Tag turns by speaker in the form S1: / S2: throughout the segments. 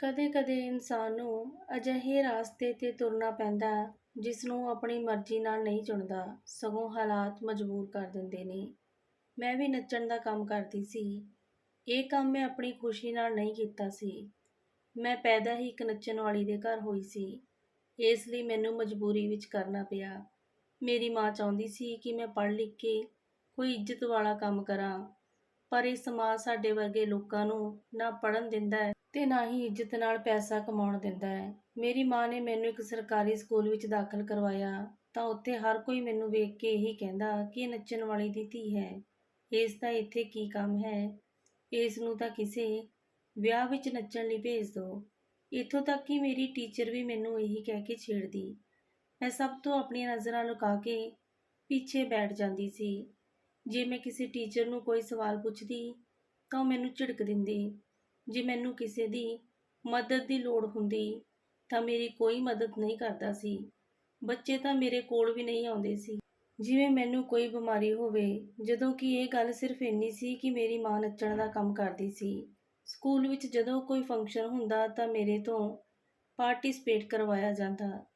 S1: ਕਦੇ-ਕਦੇ ਇਨਸਾਨ ਨੂੰ ਅਜਿਹੇ ਰਾਸਤੇ 'ਤੇ ਤੁਰਨਾ ਪੈਂਦਾ ਜਿਸ ਨੂੰ ਆਪਣੀ ਮਰਜ਼ੀ ਨਾਲ ਨਹੀਂ ਚੁਣਦਾ, ਸਗੋਂ ਹਾਲਾਤ ਮਜਬੂਰ ਕਰ ਦਿੰਦੇ ਨੇ। ਮੈਂ ਵੀ ਨੱਚਣ ਦਾ ਕੰਮ ਕਰਦੀ ਸੀ। ਇਹ ਕੰਮ ਮੈਂ ਆਪਣੀ ਖੁਸ਼ੀ ਨਾਲ ਨਹੀਂ ਕੀਤਾ ਸੀ। ਮੈਂ ਪੈਦਾ ਹੀ ਇੱਕ ਨੱਚਣ ਵਾਲੀ ਦੇ ਘਰ ਹੋਈ ਸੀ। ਇਸ ਲਈ ਮੈਨੂੰ ਮਜਬੂਰੀ ਵਿੱਚ ਕਰਨਾ ਪਿਆ। ਮੇਰੀ ਮਾਂ ਚਾਹੁੰਦੀ ਸੀ ਕਿ ਮੈਂ ਪੜ੍ਹ ਲਿਖ ਕੇ ਕੋਈ ਇੱਜ਼ਤ ਵਾਲਾ ਕੰਮ ਕਰਾਂ, ਪਰ ਇਹ ਸਮਾਜ ਸਾਡੇ ਵਰਗੇ ਲੋਕਾਂ ਨੂੰ ਨਾ ਪੜ੍ਹਨ ਦਿੰਦਾ ਤੇ ਨਾ ਹੀ ਇੱਜ਼ਤ ਨਾਲ ਪੈਸਾ ਕਮਾਉਣ ਦਿੰਦਾ ਹੈ। ਮੇਰੀ ਮਾਂ ਨੇ ਮੈਨੂੰ ਇੱਕ ਸਰਕਾਰੀ ਸਕੂਲ ਵਿੱਚ ਦਾਖਲ ਕਰਵਾਇਆ, ਤਾਂ ਉੱਥੇ ਹਰ ਕੋਈ ਮੈਨੂੰ ਵੇਖ ਕੇ ਇਹੀ ਕਹਿੰਦਾ ਕਿ ਇਹ ਨੱਚਣ ਵਾਲੀ ਦੀ ਧੀ ਹੈ। ਇਸ ਦਾ ਇੱਥੇ ਕੀ ਕੰਮ ਹੈ? ਇਸ ਨੂੰ ਤਾਂ ਕਿਸੇ ਵਿਆਹ ਵਿੱਚ ਨੱਚਣ ਲਈ ਭੇਜ ਦਿਓ ਇੱਥੋਂ ਤੱਕ ਕਿ ਮੇਰੀ ਟੀਚਰ ਵੀ ਮੈਨੂੰ ਇਹੀ ਕਹਿ ਕੇ ਛੇੜਦੀ। ਮੈਂ ਸਭ ਤੋਂ ਆਪਣੀਆਂ ਨਜ਼ਰਾਂ ਲੁਕਾ ਕੇ ਪਿੱਛੇ ਬੈਠ ਜਾਂਦੀ ਸੀ। ਜੇ ਮੈਂ ਕਿਸੇ ਟੀਚਰ ਨੂੰ ਕੋਈ ਸਵਾਲ ਪੁੱਛਦੀ, ਤਾਂ ਉਹ ਮੈਨੂੰ ਝਿੜਕ ਦਿੰਦੀ। ਜੇ ਮੈਨੂੰ ਕਿਸੇ ਦੀ ਮਦਦ ਦੀ ਲੋੜ ਹੁੰਦੀ ਤਾਂ ਮੇਰੀ ਕੋਈ ਮਦਦ ਨਹੀਂ ਕਰਦਾ ਸੀ। ਬੱਚੇ ਤਾਂ ਮੇਰੇ ਕੋਲ ਵੀ ਨਹੀਂ ਆਉਂਦੇ ਸੀ। ਜਿਵੇਂ ਮੈਨੂੰ ਕੋਈ ਬਿਮਾਰੀ ਹੋਵੇ, ਜਦੋਂ ਕਿ ਇਹ ਗੱਲ ਸਿਰਫ ਇੰਨੀ ਸੀ ਕਿ ਮੇਰੀ ਮਾਂ ਨੱਚਣ ਦਾ ਕੰਮ ਕਰਦੀ ਸੀ। ਸਕੂਲ ਵਿੱਚ ਜਦੋਂ ਕੋਈ ਫੰਕਸ਼ਨ ਹੁੰਦਾ ਤਾਂ ਮੇਰੇ ਤੋਂ ਪਾਰਟਿਸਿਪੇਟ ਕਰਵਾਇਆ ਜਾਂਦਾ।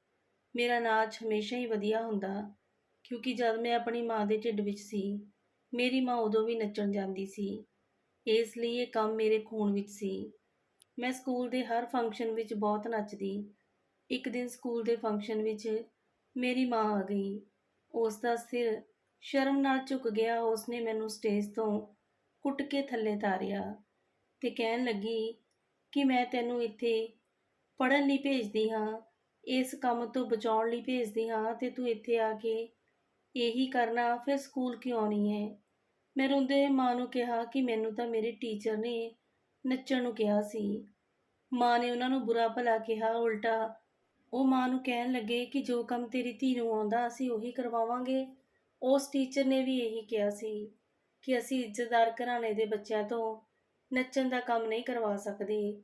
S1: ਮੇਰਾ ਨਾਚ ਹਮੇਸ਼ਾ ਹੀ ਵਧੀਆ ਹੁੰਦਾ, ਕਿਉਂਕਿ ਜਦ ਮੈਂ ਆਪਣੀ ਮਾਂ ਦੇ ਢਿੱਡ ਵਿੱਚ ਸੀ, ਮੇਰੀ ਮਾਂ ਉਦੋਂ ਵੀ ਨੱਚਣ ਜਾਂਦੀ ਸੀ। ਇਸ ਲਈ ਇਹ ਕੰਮ ਮੇਰੇ ਖੂਨ ਵਿੱਚ ਸੀ। ਮੈਂ ਸਕੂਲ ਦੇ ਹਰ ਫੰਕਸ਼ਨ ਵਿੱਚ ਬਹੁਤ ਨੱਚਦੀ। ਇੱਕ ਦਿਨ ਸਕੂਲ ਦੇ ਫੰਕਸ਼ਨ ਵਿੱਚ ਮੇਰੀ ਮਾਂ ਆ ਗਈ। ਉਸ ਦਾ ਸਿਰ ਸ਼ਰਮ ਨਾਲ ਝੁਕ ਗਿਆ। ਉਸਨੇ ਮੈਨੂੰ ਸਟੇਜ ਤੋਂ ਕੁੱਟ ਕੇ ਥੱਲੇ ਤਾਰਿਆ ਤੇ ਕਹਿਣ ਲੱਗੀ ਕਿ ਮੈਂ ਤੈਨੂੰ ਇੱਥੇ ਪੜ੍ਹਨ ਲਈ ਭੇਜਦੀ ਹਾਂ, ਇਸ ਕੰਮ ਤੋਂ ਬਚਾਉਣ ਲਈ ਭੇਜਦੀ ਹਾਂ ਤੇ ਤੂੰ ਇੱਥੇ ਆ ਕੇ ਇਹੀ ਕਰਨਾ, ਫਿਰ ਸਕੂਲ ਕਿਉਂ ਨਹੀਂ ਹੈ? ਮੈਂ ਰੋਂਦੇ ਮਾਂ ਨੂੰ ਕਿਹਾ ਕਿ ਮੈਨੂੰ ਤਾਂ ਮੇਰੇ ਟੀਚਰ ਨੇ ਨੱਚਣ ਨੂੰ ਕਿਹਾ ਸੀ। ਮਾਂ ਨੇ ਉਹਨਾਂ ਨੂੰ ਬੁਰਾ ਭਲਾ ਕਿਹਾ, ਉਲਟਾ ਉਹ ਮਾਂ ਨੂੰ ਕਹਿਣ ਲੱਗੇ ਕਿ ਜੋ ਕੰਮ ਤੇਰੀ ਧੀ ਨੂੰ ਆਉਂਦਾ, ਅਸੀਂ ਉਹੀ ਕਰਵਾਵਾਂਗੇ। ਉਸ ਟੀਚਰ ਨੇ ਵੀ ਇਹੀ ਕਿਹਾ ਸੀ ਕਿ ਅਸੀਂ ਇੱਜ਼ਤਦਾਰ ਘਰਾਣੇ ਦੇ ਬੱਚਿਆਂ ਤੋਂ ਨੱਚਣ ਦਾ ਕੰਮ ਨਹੀਂ ਕਰਵਾ ਸਕਦੇ।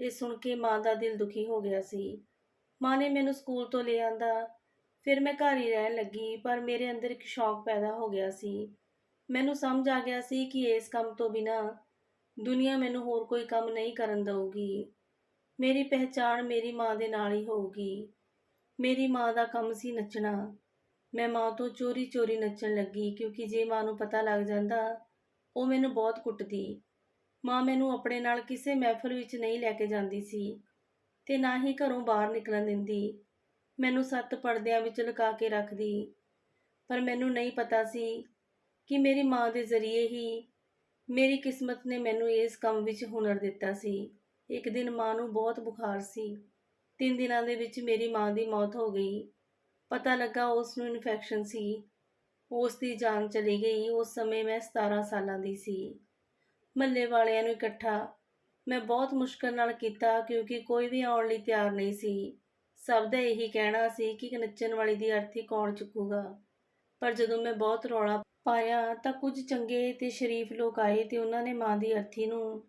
S1: ਇਹ ਸੁਣ ਕੇ ਮਾਂ ਦਾ ਦਿਲ ਦੁਖੀ ਹੋ ਗਿਆ ਸੀ। ਮਾਂ ਨੇ ਮੈਨੂੰ ਸਕੂਲ ਤੋਂ ਲੈ ਆਂਦਾ। ਫਿਰ ਮੈਂ ਘਰ ਹੀ ਰਹਿਣ ਲੱਗੀ, ਪਰ ਮੇਰੇ ਅੰਦਰ ਇੱਕ ਸ਼ੌਕ ਪੈਦਾ ਹੋ ਗਿਆ ਸੀ। ਮੈਨੂੰ ਸਮਝ ਆ ਗਿਆ ਸੀ ਕਿ ਇਸ ਕੰਮ ਤੋਂ ਬਿਨਾ ਦੁਨੀਆ ਮੈਨੂੰ ਹੋਰ ਕੋਈ ਕੰਮ ਨਹੀਂ ਕਰਨ ਦਊਗੀ। ਮੇਰੀ ਪਹਿਚਾਣ ਮੇਰੀ ਮਾਂ ਦੇ ਨਾਲ ਹੀ ਹੋਊਗੀ। ਮੇਰੀ ਮਾਂ ਦਾ ਕੰਮ ਸੀ ਨੱਚਣਾ। ਮੈਂ ਮਾਂ ਤੋਂ ਚੋਰੀ-ਚੋਰੀ ਨੱਚਣ ਲੱਗੀ ਕਿਉਂਕਿ ਜੇ ਮਾਂ ਨੂੰ ਪਤਾ ਲੱਗ ਜਾਂਦਾ, ਉਹ ਮੈਨੂੰ ਬਹੁਤ ਕੁੱਟਦੀ। ਮਾਂ ਮੈਨੂੰ ਆਪਣੇ ਨਾਲ ਕਿਸੇ ਮਹਿਫਲ ਵਿੱਚ ਨਹੀਂ ਲੈ ਕੇ ਜਾਂਦੀ ਸੀ ਤੇ ਨਾ ਹੀ ਘਰੋਂ ਬਾਹਰ ਨਿਕਲਣ ਦਿੰਦੀ। ਮੈਨੂੰ ਸੱਤ ਪਰਦਿਆਂ ਵਿੱਚ ਲੁਕਾ ਕੇ ਰੱਖਦੀ। ਪਰ ਮੈਨੂੰ ਨਹੀਂ ਪਤਾ ਸੀ ਕਿ ਮੇਰੀ ਮਾਂ ਦੇ ਜ਼ਰੀਏ ਹੀ ਮੇਰੀ ਕਿਸਮਤ ਨੇ ਮੈਨੂੰ ਇਸ ਕੰਮ ਵਿੱਚ ਹੁਨਰ ਦਿੱਤਾ ਸੀ। ਇੱਕ ਦਿਨ ਮਾਂ ਨੂੰ ਬਹੁਤ ਬੁਖਾਰ ਸੀ। ਤਿੰਨ ਦਿਨਾਂ ਦੇ ਵਿੱਚ ਮੇਰੀ ਮਾਂ ਦੀ ਮੌਤ ਹੋ ਗਈ। ਪਤਾ ਲੱਗਾ ਉਸ ਨੂੰ ਇਨਫੈਕਸ਼ਨ ਸੀ। ਉਸ ਦੀ ਜਾਨ ਚਲੀ ਗਈ। ਉਸ ਸਮੇਂ ਮੈਂ 17 ਸਾਲਾਂ ਦੀ ਸੀ। ਮੱਲੇ ਵਾਲਿਆਂ ਨੂੰ ਇਕੱਠਾ ਮੈਂ ਬਹੁਤ ਮੁਸ਼ਕਲ ਨਾਲ ਕੀਤਾ ਕਿਉਂਕਿ ਕੋਈ ਵੀ ਆਉਣ ਲਈ ਤਿਆਰ ਨਹੀਂ ਸੀ। ਸਭ ਦਾ ਇਹੀ ਕਹਿਣਾ ਸੀ ਕਿ ਨੱਚਣ ਵਾਲੀ ਦੀ ਅਰਥੀ ਕੌਣ ਚੁੱਕੂਗਾ। ਪਰ ਜਦੋਂ ਮੈਂ ਬਹੁਤ ਰੌਲਾ ਪਾਇਆ ਤਾਂ ਕੁਝ ਚੰਗੇ ਤੇ ਸ਼ਰੀਫ ਲੋਕ ਆਏ ਤੇ ਉਹਨਾਂ ਨੇ ਮਾਂ ਦੀ ਅਰਥੀ ਨੂੰ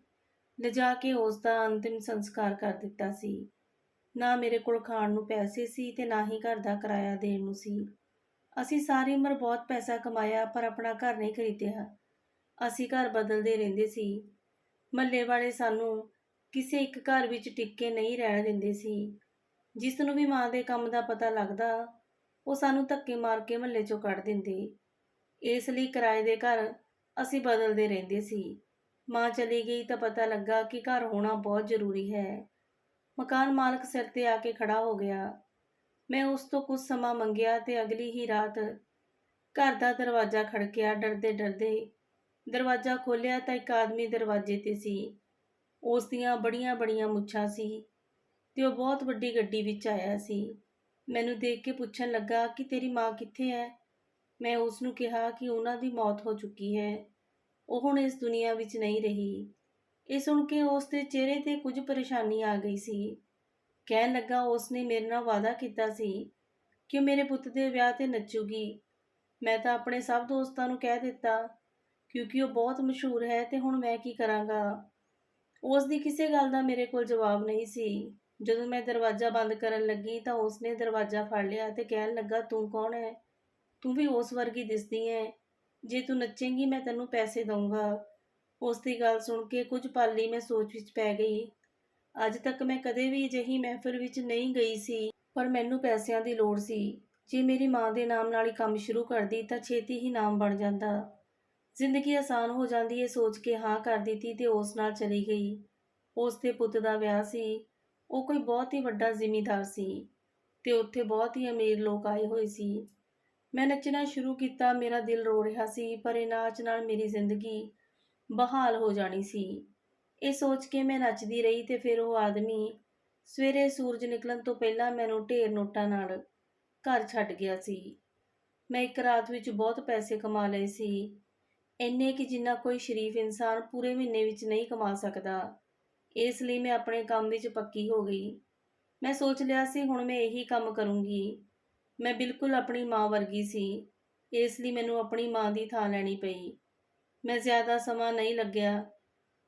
S1: ਲਿਜਾ ਕੇ ਉਸ ਦਾ ਅੰਤਿਮ ਸੰਸਕਾਰ ਕਰ ਦਿੱਤਾ ਸੀ। ਨਾ ਮੇਰੇ ਕੋਲ ਖਾਣ ਨੂੰ ਪੈਸੇ ਸੀ ਤੇ ਨਾ ਹੀ ਘਰ ਦਾ ਕਿਰਾਇਆ ਦੇਣ ਨੂੰ ਸੀ। ਅਸੀਂ ਸਾਰੀ ਉਮਰ ਬਹੁਤ ਪੈਸਾ ਕਮਾਇਆ ਪਰ ਆਪਣਾ ਘਰ ਨਹੀਂ ਖਰੀਦਿਆ। ਅਸੀਂ ਘਰ ਬਦਲਦੇ ਰਹਿੰਦੇ ਸੀ। ਮੱਲੇ ਵਾਲੇ ਸਾਨੂੰ ਕਿਸੇ ਇੱਕ ਘਰ ਵਿੱਚ ਟਿੱਕੇ ਨਹੀਂ ਰਹਿਣ ਦਿੰਦੇ ਸੀ। ਜਿਸ ਨੂੰ ਵੀ ਮਾਂ ਦੇ ਕੰਮ ਦਾ ਪਤਾ ਲੱਗਦਾ, ਉਹ ਸਾਨੂੰ ਧੱਕੇ ਮਾਰ ਕੇ ਮੱਲੇ ਚੋਂ ਕੱਢ ਦਿੰਦੇ। ਇਸ ਲਈ ਕਿਰਾਏ ਦੇ ਘਰ ਅਸੀਂ ਬਦਲਦੇ ਰਹਿੰਦੇ ਸੀ। ਮਾਂ ਚਲੀ ਗਈ ਤਾਂ ਪਤਾ ਲੱਗਾ ਕਿ ਘਰ ਹੋਣਾ ਬਹੁਤ ਜ਼ਰੂਰੀ ਹੈ। ਮਕਾਨ ਮਾਲਕ ਸਿਰ ਤੇ ਆ ਕੇ ਖੜਾ ਹੋ ਗਿਆ। ਮੈਂ ਉਸ ਤੋਂ ਕੁਝ ਸਮਾਂ ਮੰਗਿਆ ਤੇ ਅਗਲੀ ਹੀ ਰਾਤ ਘਰ ਦਾ ਦਰਵਾਜ਼ਾ ਖੜਕਿਆ। ਡਰਦੇ ਡਰਦੇ ਦਰਵਾਜ਼ਾ ਖੋਲ੍ਹਿਆ ਤਾਂ ਇੱਕ ਆਦਮੀ ਦਰਵਾਜ਼ੇ ਤੇ ਸੀ। ਉਸ ਦੀਆਂ ਬੜੀਆਂ ਬੜੀਆਂ ਮੁੱਛਾਂ ਸੀ ਤੇ ਉਹ ਬਹੁਤ ਵੱਡੀ ਗੱਡੀ ਵਿੱਚ ਆਇਆ ਸੀ। ਮੈਨੂੰ ਦੇਖ ਕੇ ਪੁੱਛਣ ਲੱਗਾ ਕਿ ਤੇਰੀ ਮਾਂ ਕਿੱਥੇ ਹੈ? ਮੈਂ ਉਸ ਨੂੰ ਕਿਹਾ ਕਿ ਉਹਨਾਂ ਦੀ ਮੌਤ ਹੋ ਚੁੱਕੀ ਹੈ। ਉਹ ਹੁਣ ਇਸ ਦੁਨੀਆ ਵਿੱਚ ਨਹੀਂ ਰਹੀ। ਇਹ ਸੁਣ ਕੇ ਉਸ ਦੇ ਚਿਹਰੇ ਤੇ ਕੁਝ ਪਰੇਸ਼ਾਨੀ ਆ ਗਈ ਸੀ। ਕਹਿਣ ਲੱਗਾ ਉਸ ਨੇ ਮੇਰੇ ਨਾਲ ਵਾਅਦਾ ਕੀਤਾ ਸੀ ਕਿ ਉਹ ਮੇਰੇ ਪੁੱਤ ਦੇ ਵਿਆਹ ਤੇ ਨੱਚੂਗੀ। ਮੈਂ ਤਾਂ ਆਪਣੇ ਸਭ ਦੋਸਤਾਂ ਨੂੰ ਕਹਿ ਦਿੱਤਾ, ਕਿਉਂਕਿ ਉਹ ਬਹੁਤ ਮਸ਼ਹੂਰ ਹੈ ਤੇ ਹੁਣ ਮੈਂ ਕੀ ਕਰਾਂਗਾ? ਉਸ ਦੀ ਕਿਸੇ ਗੱਲ ਦਾ ਮੇਰੇ ਕੋਲ ਜਵਾਬ ਨਹੀਂ ਸੀ। ਜਦੋਂ ਮੈਂ ਦਰਵਾਜ਼ਾ ਬੰਦ ਕਰਨ ਲੱਗੀ ਤਾਂ ਉਸ ਨੇ ਦਰਵਾਜ਼ਾ ਫੜ ਲਿਆ ਤੇ ਕਹਿਣ ਲੱਗਾ, ਤੂੰ ਕੌਣ ਹੈ? ਤੂੰ ਵੀ ਉਸ ਵਰਗੀ ਦਿਸਦੀ ਹੈ। ਜੇ ਤੂੰ ਨੱਚੇਂਗੀ, ਮੈਂ ਤੈਨੂੰ ਪੈਸੇ ਦਊਂਗਾ। ਉਸ ਦੀ ਗੱਲ ਸੁਣ ਕੇ ਕੁਝ ਪਲ ਲਈ ਮੈਂ ਸੋਚ ਵਿੱਚ ਪੈ ਗਈ। ਅੱਜ ਤੱਕ ਮੈਂ ਕਦੇ ਵੀ ਅਜਿਹੀ ਮਹਿਫਲ ਵਿੱਚ ਨਹੀਂ ਗਈ ਸੀ, ਪਰ ਮੈਨੂੰ ਪੈਸਿਆਂ ਦੀ ਲੋੜ ਸੀ। ਜੇ ਮੇਰੀ ਮਾਂ ਦੇ ਨਾਮ ਨਾਲ ਹੀ ਕੰਮ ਸ਼ੁਰੂ ਕਰਦੀ ਤਾਂ ਛੇਤੀ ਹੀ ਨਾਮ ਬਣ ਜਾਂਦਾ। ਜ਼ਿੰਦਗੀ ਆਸਾਨ ਹੋ ਜਾਂਦੀ ਇਹ ਸੋਚ ਕੇ ਹਾਂ ਕਰ ਦਿੱਤੀ ਤੇ ਉਸ ਨਾਲ ਚਲੀ ਗਈ। ਉਸ ਦੇ ਪੁੱਤ ਦਾ ਵਿਆਹ ਸੀ। ਉਹ ਕੋਈ ਬਹੁਤ ਹੀ ਵੱਡਾ ਜ਼ਿਮੀਂਦਾਰ ਸੀ ਤੇ ਉੱਥੇ ਬਹੁਤ ਹੀ ਅਮੀਰ ਲੋਕ ਆਏ ਹੋਏ ਸੀ। ਮੈਂ ਨੱਚਣਾ ਸ਼ੁਰੂ ਕੀਤਾ, ਮੇਰਾ ਦਿਲ ਰੋ ਰਿਹਾ ਸੀ, ਪਰ ਇਹ ਨਾਚ ਨਾਲ ਮੇਰੀ ਜ਼ਿੰਦਗੀ ਬਹਾਲ ਹੋ ਜਾਣੀ ਸੀ। ਇਹ ਸੋਚ ਕੇ ਮੈਂ ਨੱਚਦੀ ਰਹੀ ਤੇ ਫਿਰ ਉਹ ਆਦਮੀ ਸਵੇਰੇ ਸੂਰਜ ਨਿਕਲਣ ਤੋਂ ਪਹਿਲਾਂ ਮੈਨੂੰ ਢੇਰ ਨੋਟਾਂ ਨਾਲ ਘਰ ਛੱਡ ਗਿਆ ਸੀ। ਮੈਂ ਇੱਕ ਰਾਤ ਵਿੱਚ ਬਹੁਤ ਪੈਸੇ ਕਮਾ ਲਏ ਸੀ। ਇੰਨੇ ਕਿ ਜਿੰਨਾ ਕੋਈ ਸ਼ਰੀਫ ਇਨਸਾਨ ਪੂਰੇ ਮਹੀਨੇ ਵਿੱਚ ਨਹੀਂ ਕਮਾ ਸਕਦਾ। ਇਸ ਲਈ ਮੈਂ ਆਪਣੇ ਕੰਮ ਵਿੱਚ ਪੱਕੀ ਹੋ ਗਈ। ਮੈਂ ਸੋਚ ਲਿਆ ਸੀ, ਹੁਣ ਮੈਂ ਇਹੀ ਕੰਮ ਕਰੂੰਗੀ। ਮੈਂ ਬਿਲਕੁਲ ਆਪਣੀ ਮਾਂ ਵਰਗੀ ਸੀ, ਇਸ ਲਈ ਮੈਨੂੰ ਆਪਣੀ ਮਾਂ ਦੀ ਥਾਂ ਲੈਣੀ ਪਈ। ਮੈਂ ਜ਼ਿਆਦਾ ਸਮਾਂ ਨਹੀਂ ਲੱਗਿਆ।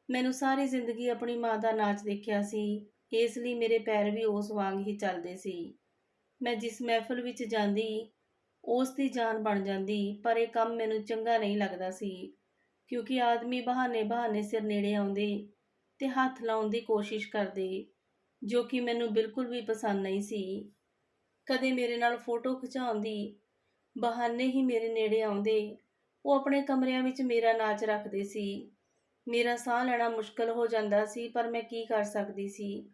S1: ਮੈਨੂੰ ਸਾਰੀ ਜ਼ਿੰਦਗੀ ਆਪਣੀ ਮਾਂ ਦਾ ਨਾਚ ਦੇਖਿਆ ਸੀ, ਇਸ ਲਈ ਮੇਰੇ ਪੈਰ ਵੀ ਉਸ ਵਾਂਗ ਹੀ ਚੱਲਦੇ ਸੀ। ਮੈਂ ਜਿਸ ਮਹਿਫਲ ਵਿੱਚ ਜਾਂਦੀ, ਉਸ ਦੀ ਜਾਨ ਬਣ ਜਾਂਦੀ, ਪਰ ਇਹ ਕੰਮ ਮੈਨੂੰ ਚੰਗਾ ਨਹੀਂ ਲੱਗਦਾ ਸੀ, ਕਿਉਂਕਿ ਆਦਮੀ ਬਹਾਨੇ ਬਹਾਨੇ ਸਿਰ ਨੇੜੇ ਆਉਂਦੇ ਤੇ ਹੱਥ ਲਾਉਣ ਦੀ ਕੋਸ਼ਿਸ਼ ਕਰਦੇ, ਜੋ ਕਿ ਮੈਨੂੰ ਬਿਲਕੁਲ ਵੀ ਪਸੰਦ ਨਹੀਂ ਸੀ। ਕਦੇ ਮੇਰੇ ਨਾਲ ਫੋਟੋ ਖਿਚਾਉਣ ਦੀ ਬਹਾਨੇ ਹੀ ਮੇਰੇ ਨੇੜੇ ਆਉਂਦੇ। ਉਹ ਆਪਣੇ ਕਮਰਿਆਂ ਵਿੱਚ ਮੇਰਾ ਨਾਚ ਰੱਖਦੇ ਸੀ। ਮੇਰਾ ਸਾਹ ਲੈਣਾ ਮੁਸ਼ਕਲ ਹੋ ਜਾਂਦਾ ਸੀ, ਪਰ ਮੈਂ ਕੀ ਕਰ ਸਕਦੀ ਸੀ?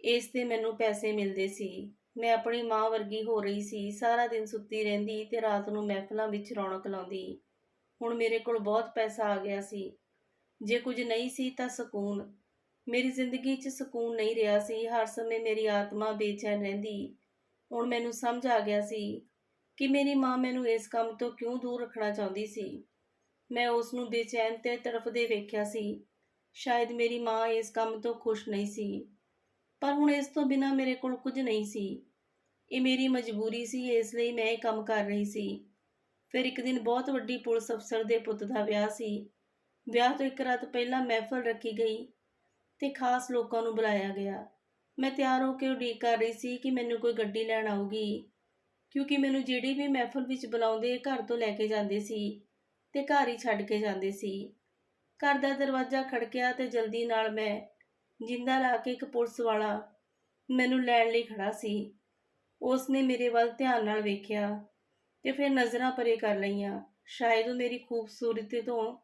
S1: ਇਸ ਤੇ ਮੈਨੂੰ ਪੈਸੇ ਮਿਲਦੇ ਸੀ। ਮੈਂ ਆਪਣੀ ਮਾਂ ਵਰਗੀ ਹੋ ਰਹੀ ਸੀ। ਸਾਰਾ ਦਿਨ ਸੁੱਤੀ ਰਹਿੰਦੀ ਤੇ ਰਾਤ ਨੂੰ ਮਹਿਫਲਾਂ ਵਿੱਚ ਰੌਣਕ ਲਾਉਂਦੀ। ਹੁਣ ਮੇਰੇ ਕੋਲ ਬਹੁਤ ਪੈਸਾ ਆ ਗਿਆ ਸੀ। ਜੇ ਕੁਝ ਨਹੀਂ ਸੀ ਤਾਂ ਸਕੂਨ। ਮੇਰੀ ਜ਼ਿੰਦਗੀ 'ਚ ਸਕੂਨ ਨਹੀਂ ਰਿਹਾ ਸੀ। ਹਰ ਸਮੇਂ ਮੇਰੀ ਆਤਮਾ ਬੇਚੈਨ ਰਹਿੰਦੀ। ਹੁਣ ਮੈਨੂੰ ਸਮਝ ਆ ਗਿਆ ਸੀ ਕਿ ਮੇਰੀ ਮਾਂ ਮੈਨੂੰ ਇਸ ਕੰਮ ਤੋਂ ਕਿਉਂ ਦੂਰ ਰੱਖਣਾ ਚਾਹੁੰਦੀ ਸੀ। ਮੈਂ ਉਸ ਨੂੰ ਬੇਚੈਨ ਤੇ ਤੜਫਦੇ ਵੇਖਿਆ ਸੀ। ਸ਼ਾਇਦ ਮੇਰੀ ਮਾਂ ਇਸ ਕੰਮ ਤੋਂ ਖੁਸ਼ ਨਹੀਂ ਸੀ। ਪਰ ਹੁਣ ਇਸ ਤੋਂ ਬਿਨਾ ਮੇਰੇ ਕੋਲ ਕੁਝ ਨਹੀਂ ਸੀ। ਇਹ ਮੇਰੀ ਮਜਬੂਰੀ ਸੀ, ਇਸ ਲਈ ਮੈਂ ਇਹ ਕੰਮ ਕਰ ਰਹੀ ਸੀ। ਫਿਰ ਇੱਕ ਦਿਨ ਬਹੁਤ ਵੱਡੀ ਪੁਲਿਸ ਅਫਸਰ ਦੇ ਪੁੱਤ ਦਾ ਵਿਆਹ ਸੀ। ਵਿਆਹ ਤੋਂ ਇੱਕ ਰਾਤ ਪਹਿਲਾਂ ਮਹਿਫਲ ਰੱਖੀ ਗਈ ਤੇ ਖਾਸ ਲੋਕਾਂ ਨੂੰ ਬੁਲਾਇਆ ਗਿਆ। ਮੈਂ ਤਿਆਰ ਹੋ ਕੇ ਉਡੀਕ ਕਰ ਰਹੀ ਸੀ ਕਿ ਮੈਨੂੰ ਕੋਈ ਗੱਡੀ ਲੈਣ ਆਊਗੀ, ਕਿਉਂਕਿ ਮੈਨੂੰ ਜਿਹੜੀ ਵੀ ਮਹਿਫਲ ਵਿੱਚ ਬੁਲਾਉਂਦੇ ਘਰ ਤੋਂ ਲੈ ਕੇ ਜਾਂਦੇ ਸੀ ਤੇ ਘਰ ਹੀ ਛੱਡ ਕੇ ਜਾਂਦੇ ਸੀ। ਘਰ ਦਾ ਦਰਵਾਜ਼ਾ ਖੜਕਿਆ ਤੇ ਜਲਦੀ ਨਾਲ ਮੈਂ ਜਿੰਦਾ ਲਾ ਕੇ ਇੱਕ ਪੁਲਿਸ ਵਾਲਾ ਮੈਨੂੰ ਲੈਣ ਲਈ ਖੜਾ ਸੀ। ਉਸ ਨੇ ਮੇਰੇ ਵੱਲ ਧਿਆਨ ਨਾਲ ਵੇਖਿਆ ਤੇ ਫਿਰ ਨਜ਼ਰਾਂ ਪਰੇ ਕਰ ਲਈਆਂ। ਸ਼ਾਇਦ ਉਹ ਮੇਰੀ ਖੂਬਸੂਰਤੀ ਤੋਂ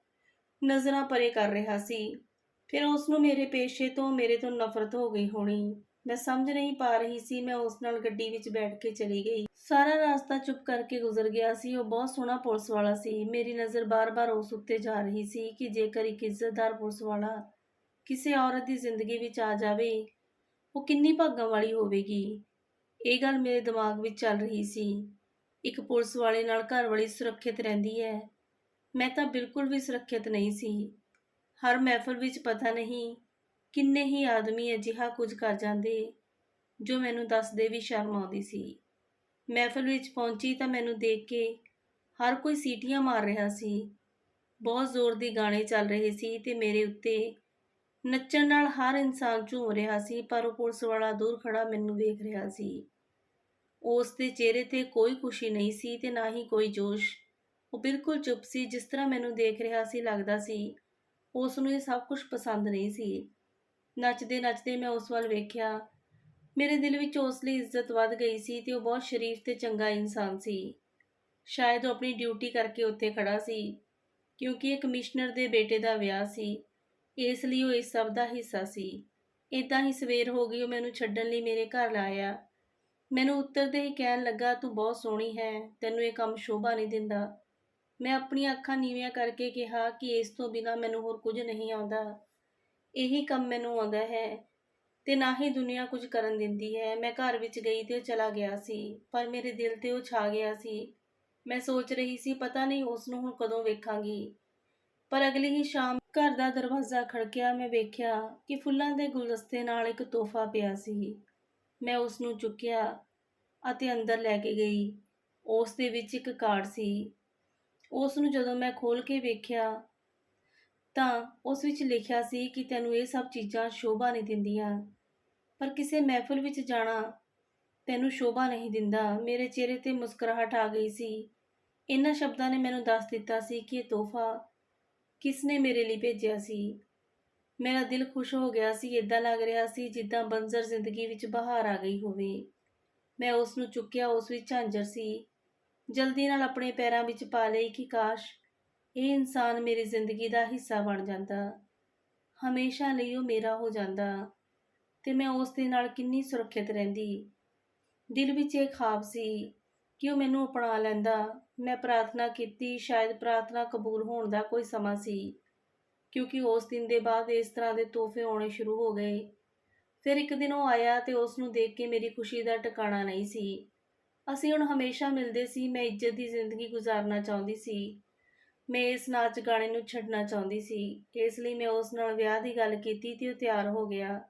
S1: ਨਜ਼ਰਾਂ ਪਰੇ ਕਰ ਰਿਹਾ ਸੀ। ਫਿਰ ਉਸ ਨੂੰ ਮੇਰੇ ਪੇਸ਼ੇ ਤੋਂ, ਮੇਰੇ ਤੋਂ ਨਫ਼ਰਤ ਹੋ ਗਈ ਹੋਣੀ। ਮੈਂ ਸਮਝ ਨਹੀਂ ਪਾ ਰਹੀ ਸੀ, ਮੈਂ ਉਸ ਨਾਲ ਗੱਡੀ ਵਿੱਚ ਬੈਠ ਕੇ ਚਲੀ ਗਈ। ਸਾਰਾ ਰਾਸਤਾ ਚੁੱਪ ਕਰਕੇ ਗੁਜ਼ਰ ਗਿਆ ਸੀ। ਉਹ ਬਹੁਤ ਸੋਹਣਾ ਪੁਲਿਸ ਵਾਲਾ ਸੀ। ਮੇਰੀ ਨਜ਼ਰ ਬਾਰ-ਬਾਰ ਉਸ ਉੱਤੇ ਜਾ ਰਹੀ ਸੀ ਕਿ ਜੇਕਰ ਇੱਕ ਇੱਜ਼ਤਦਾਰ ਪੁਲਿਸ ਵਾਲਾ ਕਿਸੇ ਔਰਤ ਦੀ ਜ਼ਿੰਦਗੀ ਵਿੱਚ ਆ ਜਾਵੇ, ਉਹ ਕਿੰਨੀ ਭਾਗਾਂ ਵਾਲੀ ਹੋਵੇਗੀ? ਇਹ ਗੱਲ ਮੇਰੇ ਦਿਮਾਗ ਵਿੱਚ ਚੱਲ ਰਹੀ ਸੀ। ਇੱਕ ਪੁਲਿਸ ਵਾਲੇ ਨਾਲ ਘਰ ਵਾਲੀ ਸੁਰੱਖਿਅਤ ਰਹਿੰਦੀ ਹੈ। ਮੈਂ ਤਾਂ ਬਿਲਕੁਲ ਵੀ ਸੁਰੱਖਿਅਤ ਨਹੀਂ ਸੀ। ਹਰ ਮਹਿਫਲ ਵਿੱਚ ਪਤਾ ਨਹੀਂ ਕਿੰਨੇ ਹੀ ਆਦਮੀ ਅਜਿਹਾ ਕੁਝ ਕਰ ਜਾਂਦੇ, ਜੋ ਮੈਨੂੰ ਦੱਸਦੇ ਵੀ ਸ਼ਰਮ ਆਉਂਦੀ ਸੀ। ਮਹਿਫਲ ਵਿੱਚ ਪਹੁੰਚੀ ਤਾਂ ਮੈਨੂੰ ਦੇਖ ਕੇ ਹਰ ਕੋਈ ਸੀਟੀਆਂ ਮਾਰ ਰਿਹਾ ਸੀ। ਬਹੁਤ ਜ਼ੋਰ ਦੀ ਗਾਣੇ ਚੱਲ ਰਹੇ ਸੀ ਤੇ ਮੇਰੇ ਉੱਤੇ ਨੱਚਣ ਨਾਲ ਹਰ ਇਨਸਾਨ ਝੂਮ ਰਿਹਾ ਸੀ, ਪਰ ਉਹ ਪੁਲਿਸ ਵਾਲਾ ਦੂਰ ਖੜਾ ਮੈਨੂੰ ਵੇਖ ਰਿਹਾ ਸੀ। ਉਸ ਦੇ ਚਿਹਰੇ ਤੇ ਕੋਈ ਖੁਸ਼ੀ ਨਹੀਂ ਸੀ ਤੇ ਨਾ ਹੀ ਕੋਈ ਜੋਸ਼। ਉਹ ਬਿਲਕੁਲ ਚੁੱਪ ਸੀ, ਜਿਸ ਤਰ੍ਹਾਂ ਮੈਨੂੰ ਦੇਖ ਰਿਹਾ ਸੀ, ਲੱਗਦਾ ਸੀ ਉਸ ਨੂੰ ਇਹ ਸਭ ਕੁਝ ਪਸੰਦ ਨਹੀਂ ਸੀ। ਨੱਚਦੇ ਨੱਚਦੇ ਮੈਂ ਉਸ ਵੱਲ ਵੇਖਿਆ। ਮੇਰੇ ਦਿਲ ਵਿੱਚ ਉਸ ਲਈ ਇੱਜ਼ਤ ਵੱਧ ਗਈ ਸੀ ਤੇ ਉਹ ਬਹੁਤ ਸ਼ਰੀਫ ਤੇ ਚੰਗਾ ਇਨਸਾਨ ਸੀ। ਸ਼ਾਇਦ ਉਹ ਆਪਣੀ ਡਿਊਟੀ ਕਰਕੇ ਉੱਥੇ ਖੜਾ ਸੀ, ਕਿਉਂਕਿ ਇਹ ਕਮਿਸ਼ਨਰ ਦੇ ਬੇਟੇ ਦਾ ਵਿਆਹ ਸੀ। ਇਸ ਲਈ ਉਹ ਇਸ ਸਭ ਦਾ ਹਿੱਸਾ ਸੀ। ਇਦਾਂ ਹੀ ਸਵੇਰ ਹੋ ਗਈ, ਉਹ ਮੈਨੂੰ ਛੱਡਣ ਲਈ ਮੇਰੇ ਘਰ ਲਾਇਆ ਮੈਨੂੰ ਉੱਤਰਦੇ ਹੀ ਕਹਿਣ ਲੱਗਾ, ਤੂੰ ਬਹੁਤ ਸੋਹਣੀ ਹੈ, ਤੈਨੂੰ ਇਹ ਕੰਮ ਸ਼ੋਭਾ ਨਹੀਂ ਦਿੰਦਾ। ਮੈਂ ਆਪਣੀਆਂ ਅੱਖਾਂ ਨੀਵੀਆਂ ਕਰਕੇ ਕਿਹਾ ਕਿ ਇਸ ਤੋਂ ਬਿਨਾ ਮੈਨੂੰ ਹੋਰ ਕੁਝ ਨਹੀਂ ਆਉਂਦਾ। ਇਹੀ ਕੰਮ ਮੈਨੂੰ ਆਉਂਦਾ ਹੈ ਤੇ ਨਾ ਹੀ ਦੁਨੀਆ ਕੁਝ ਕਰਨ ਦਿੰਦੀ ਹੈ। ਮੈਂ ਘਰ ਵਿੱਚ ਗਈ ਤੇ ਉਹ ਚਲਾ ਗਿਆ ਸੀ, ਪਰ ਮੇਰੇ ਦਿਲ ਤੇ ਉਹ ਛਾ ਗਿਆ ਸੀ। ਮੈਂ ਸੋਚ ਰਹੀ ਸੀ, ਪਤਾ ਨਹੀਂ ਉਸ ਨੂੰ ਹੁਣ ਕਦੋਂ ਵੇਖਾਂਗੀ। ਪਰ ਅਗਲੀ ਹੀ ਸ਼ਾਮ ਘਰ ਦਾ ਦਰਵਾਜ਼ਾ ਖੜਕਿਆ, ਮੈਂ ਵੇਖਿਆ ਕਿ ਫੁੱਲਾਂ ਦੇ ਗੁਲਦਸਤੇ ਨਾਲ ਇੱਕ ਤੋਹਫਾ ਪਿਆ ਸੀ। ਮੈਂ ਉਸ ਨੂੰ ਚੁੱਕਿਆ ਅਤੇ ਅੰਦਰ ਲੈ ਕੇ ਗਈ। ਉਸ ਦੇ ਵਿੱਚ ਇੱਕ ਕਾਰਡ ਸੀ। ਉਸ ਨੂੰ ਜਦੋਂ ਮੈਂ ਖੋਲ ਕੇ ਵੇਖਿਆ ਤਾਂ ਉਸ ਵਿੱਚ ਲਿਖਿਆ ਸੀ ਕਿ ਤੈਨੂੰ ਇਹ ਸਭ ਚੀਜ਼ਾਂ ਸ਼ੋਭਾ ਨਹੀਂ ਦਿੰਦੀਆਂ। ਪਰ ਕਿਸੇ ਮਹਿਫਲ ਵਿੱਚ ਜਾਣਾ ਤੈਨੂੰ ਸ਼ੋਭਾ ਨਹੀਂ ਦਿੰਦਾ। ਮੇਰੇ ਚਿਹਰੇ ਤੇ ਮੁਸਕਰਾਹਟ ਆ ਗਈ ਸੀ। ਇਹਨਾਂ ਸ਼ਬਦਾਂ ਨੇ ਮੈਨੂੰ ਦੱਸ ਦਿੱਤਾ ਸੀ ਕਿ ਇਹ ਤੋਹਫਾ ਕਿਸ ਨੇ ਮੇਰੇ ਲਈ ਭੇਜਿਆ ਸੀ। ਮੇਰਾ ਦਿਲ ਖੁਸ਼ ਹੋ ਗਿਆ ਸੀ, ਏਦਾਂ ਲੱਗ ਰਿਹਾ ਸੀ ਜਿੱਦਾਂ ਬੰਜ਼ਰ ਜ਼ਿੰਦਗੀ ਵਿੱਚ ਬਹਾਰ ਆ ਗਈ ਹੋਵੇ। ਮੈਂ ਉਸ ਨੂੰ ਚੁੱਕਿਆ, ਉਸ ਵਿੱਚ ਝਾਂਜਰ ਸੀ। ਜਲਦੀ ਨਾਲ ਆਪਣੇ ਪੈਰਾਂ ਵਿੱਚ ਪਾ ਲਈ ਕਿ ਕਾਸ਼ ਇਹ ਇਨਸਾਨ ਮੇਰੀ ਜ਼ਿੰਦਗੀ ਦਾ ਹਿੱਸਾ ਬਣ ਜਾਂਦਾ। ਹਮੇਸ਼ਾ ਲਈ ਉਹ ਮੇਰਾ ਹੋ ਜਾਂਦਾ ਤੇ ਮੈਂ ਉਸ ਦੇ ਨਾਲ ਕਿੰਨੀ ਸੁਰੱਖਿਅਤ ਰਹਿੰਦੀ। ਦਿਲ ਵਿੱਚ ਇਹ ਖਾਬ ਸੀ ਕਿ ਉਹ ਮੈਨੂੰ ਅਪਣਾ ਲੈਂਦਾ। ਮੈਂ ਪ੍ਰਾਰਥਨਾ ਕੀਤੀ, ਸ਼ਾਇਦ ਪ੍ਰਾਰਥਨਾ ਕਬੂਲ ਹੋਣ ਦਾ ਕੋਈ ਸਮਾਂ ਸੀ, ਕਿਉਂਕਿ ਉਸ ਦਿਨ ਦੇ ਬਾਅਦ ਇਸ ਤਰ੍ਹਾਂ ਦੇ ਤੋਹਫੇ ਆਉਣੇ ਸ਼ੁਰੂ ਹੋ ਗਏ। ਫਿਰ ਇੱਕ ਦਿਨ ਉਹ ਆਇਆ ਤੇ ਉਸ ਨੂੰ ਦੇਖ ਕੇ ਮੇਰੀ ਖੁਸ਼ੀ ਦਾ ਟਿਕਾਣਾ ਨਹੀਂ ਸੀ। ਅਸੀਂ ਹੁਣ ਹਮੇਸ਼ਾ ਮਿਲਦੇ ਸੀ, ਮੈਂ ਇੱਜ਼ਤ ਦੀ ਜ਼ਿੰਦਗੀ ਗੁਜ਼ਾਰਨਾ ਚਾਹੁੰਦੀ ਸੀ। ਮੈਂ ਇਸ ਨਾਚ ਗਾਣੇ ਨੂੰ ਛੱਡਣਾ ਚਾਹੁੰਦੀ ਸੀ। ਇਸ ਲਈ ਮੈਂ ਉਸ ਨਾਲ ਵਿਆਹ ਦੀ ਗੱਲ ਕੀਤੀ ਤੇ ਉਹ ਤਿਆਰ ਹੋ ਗਿਆ।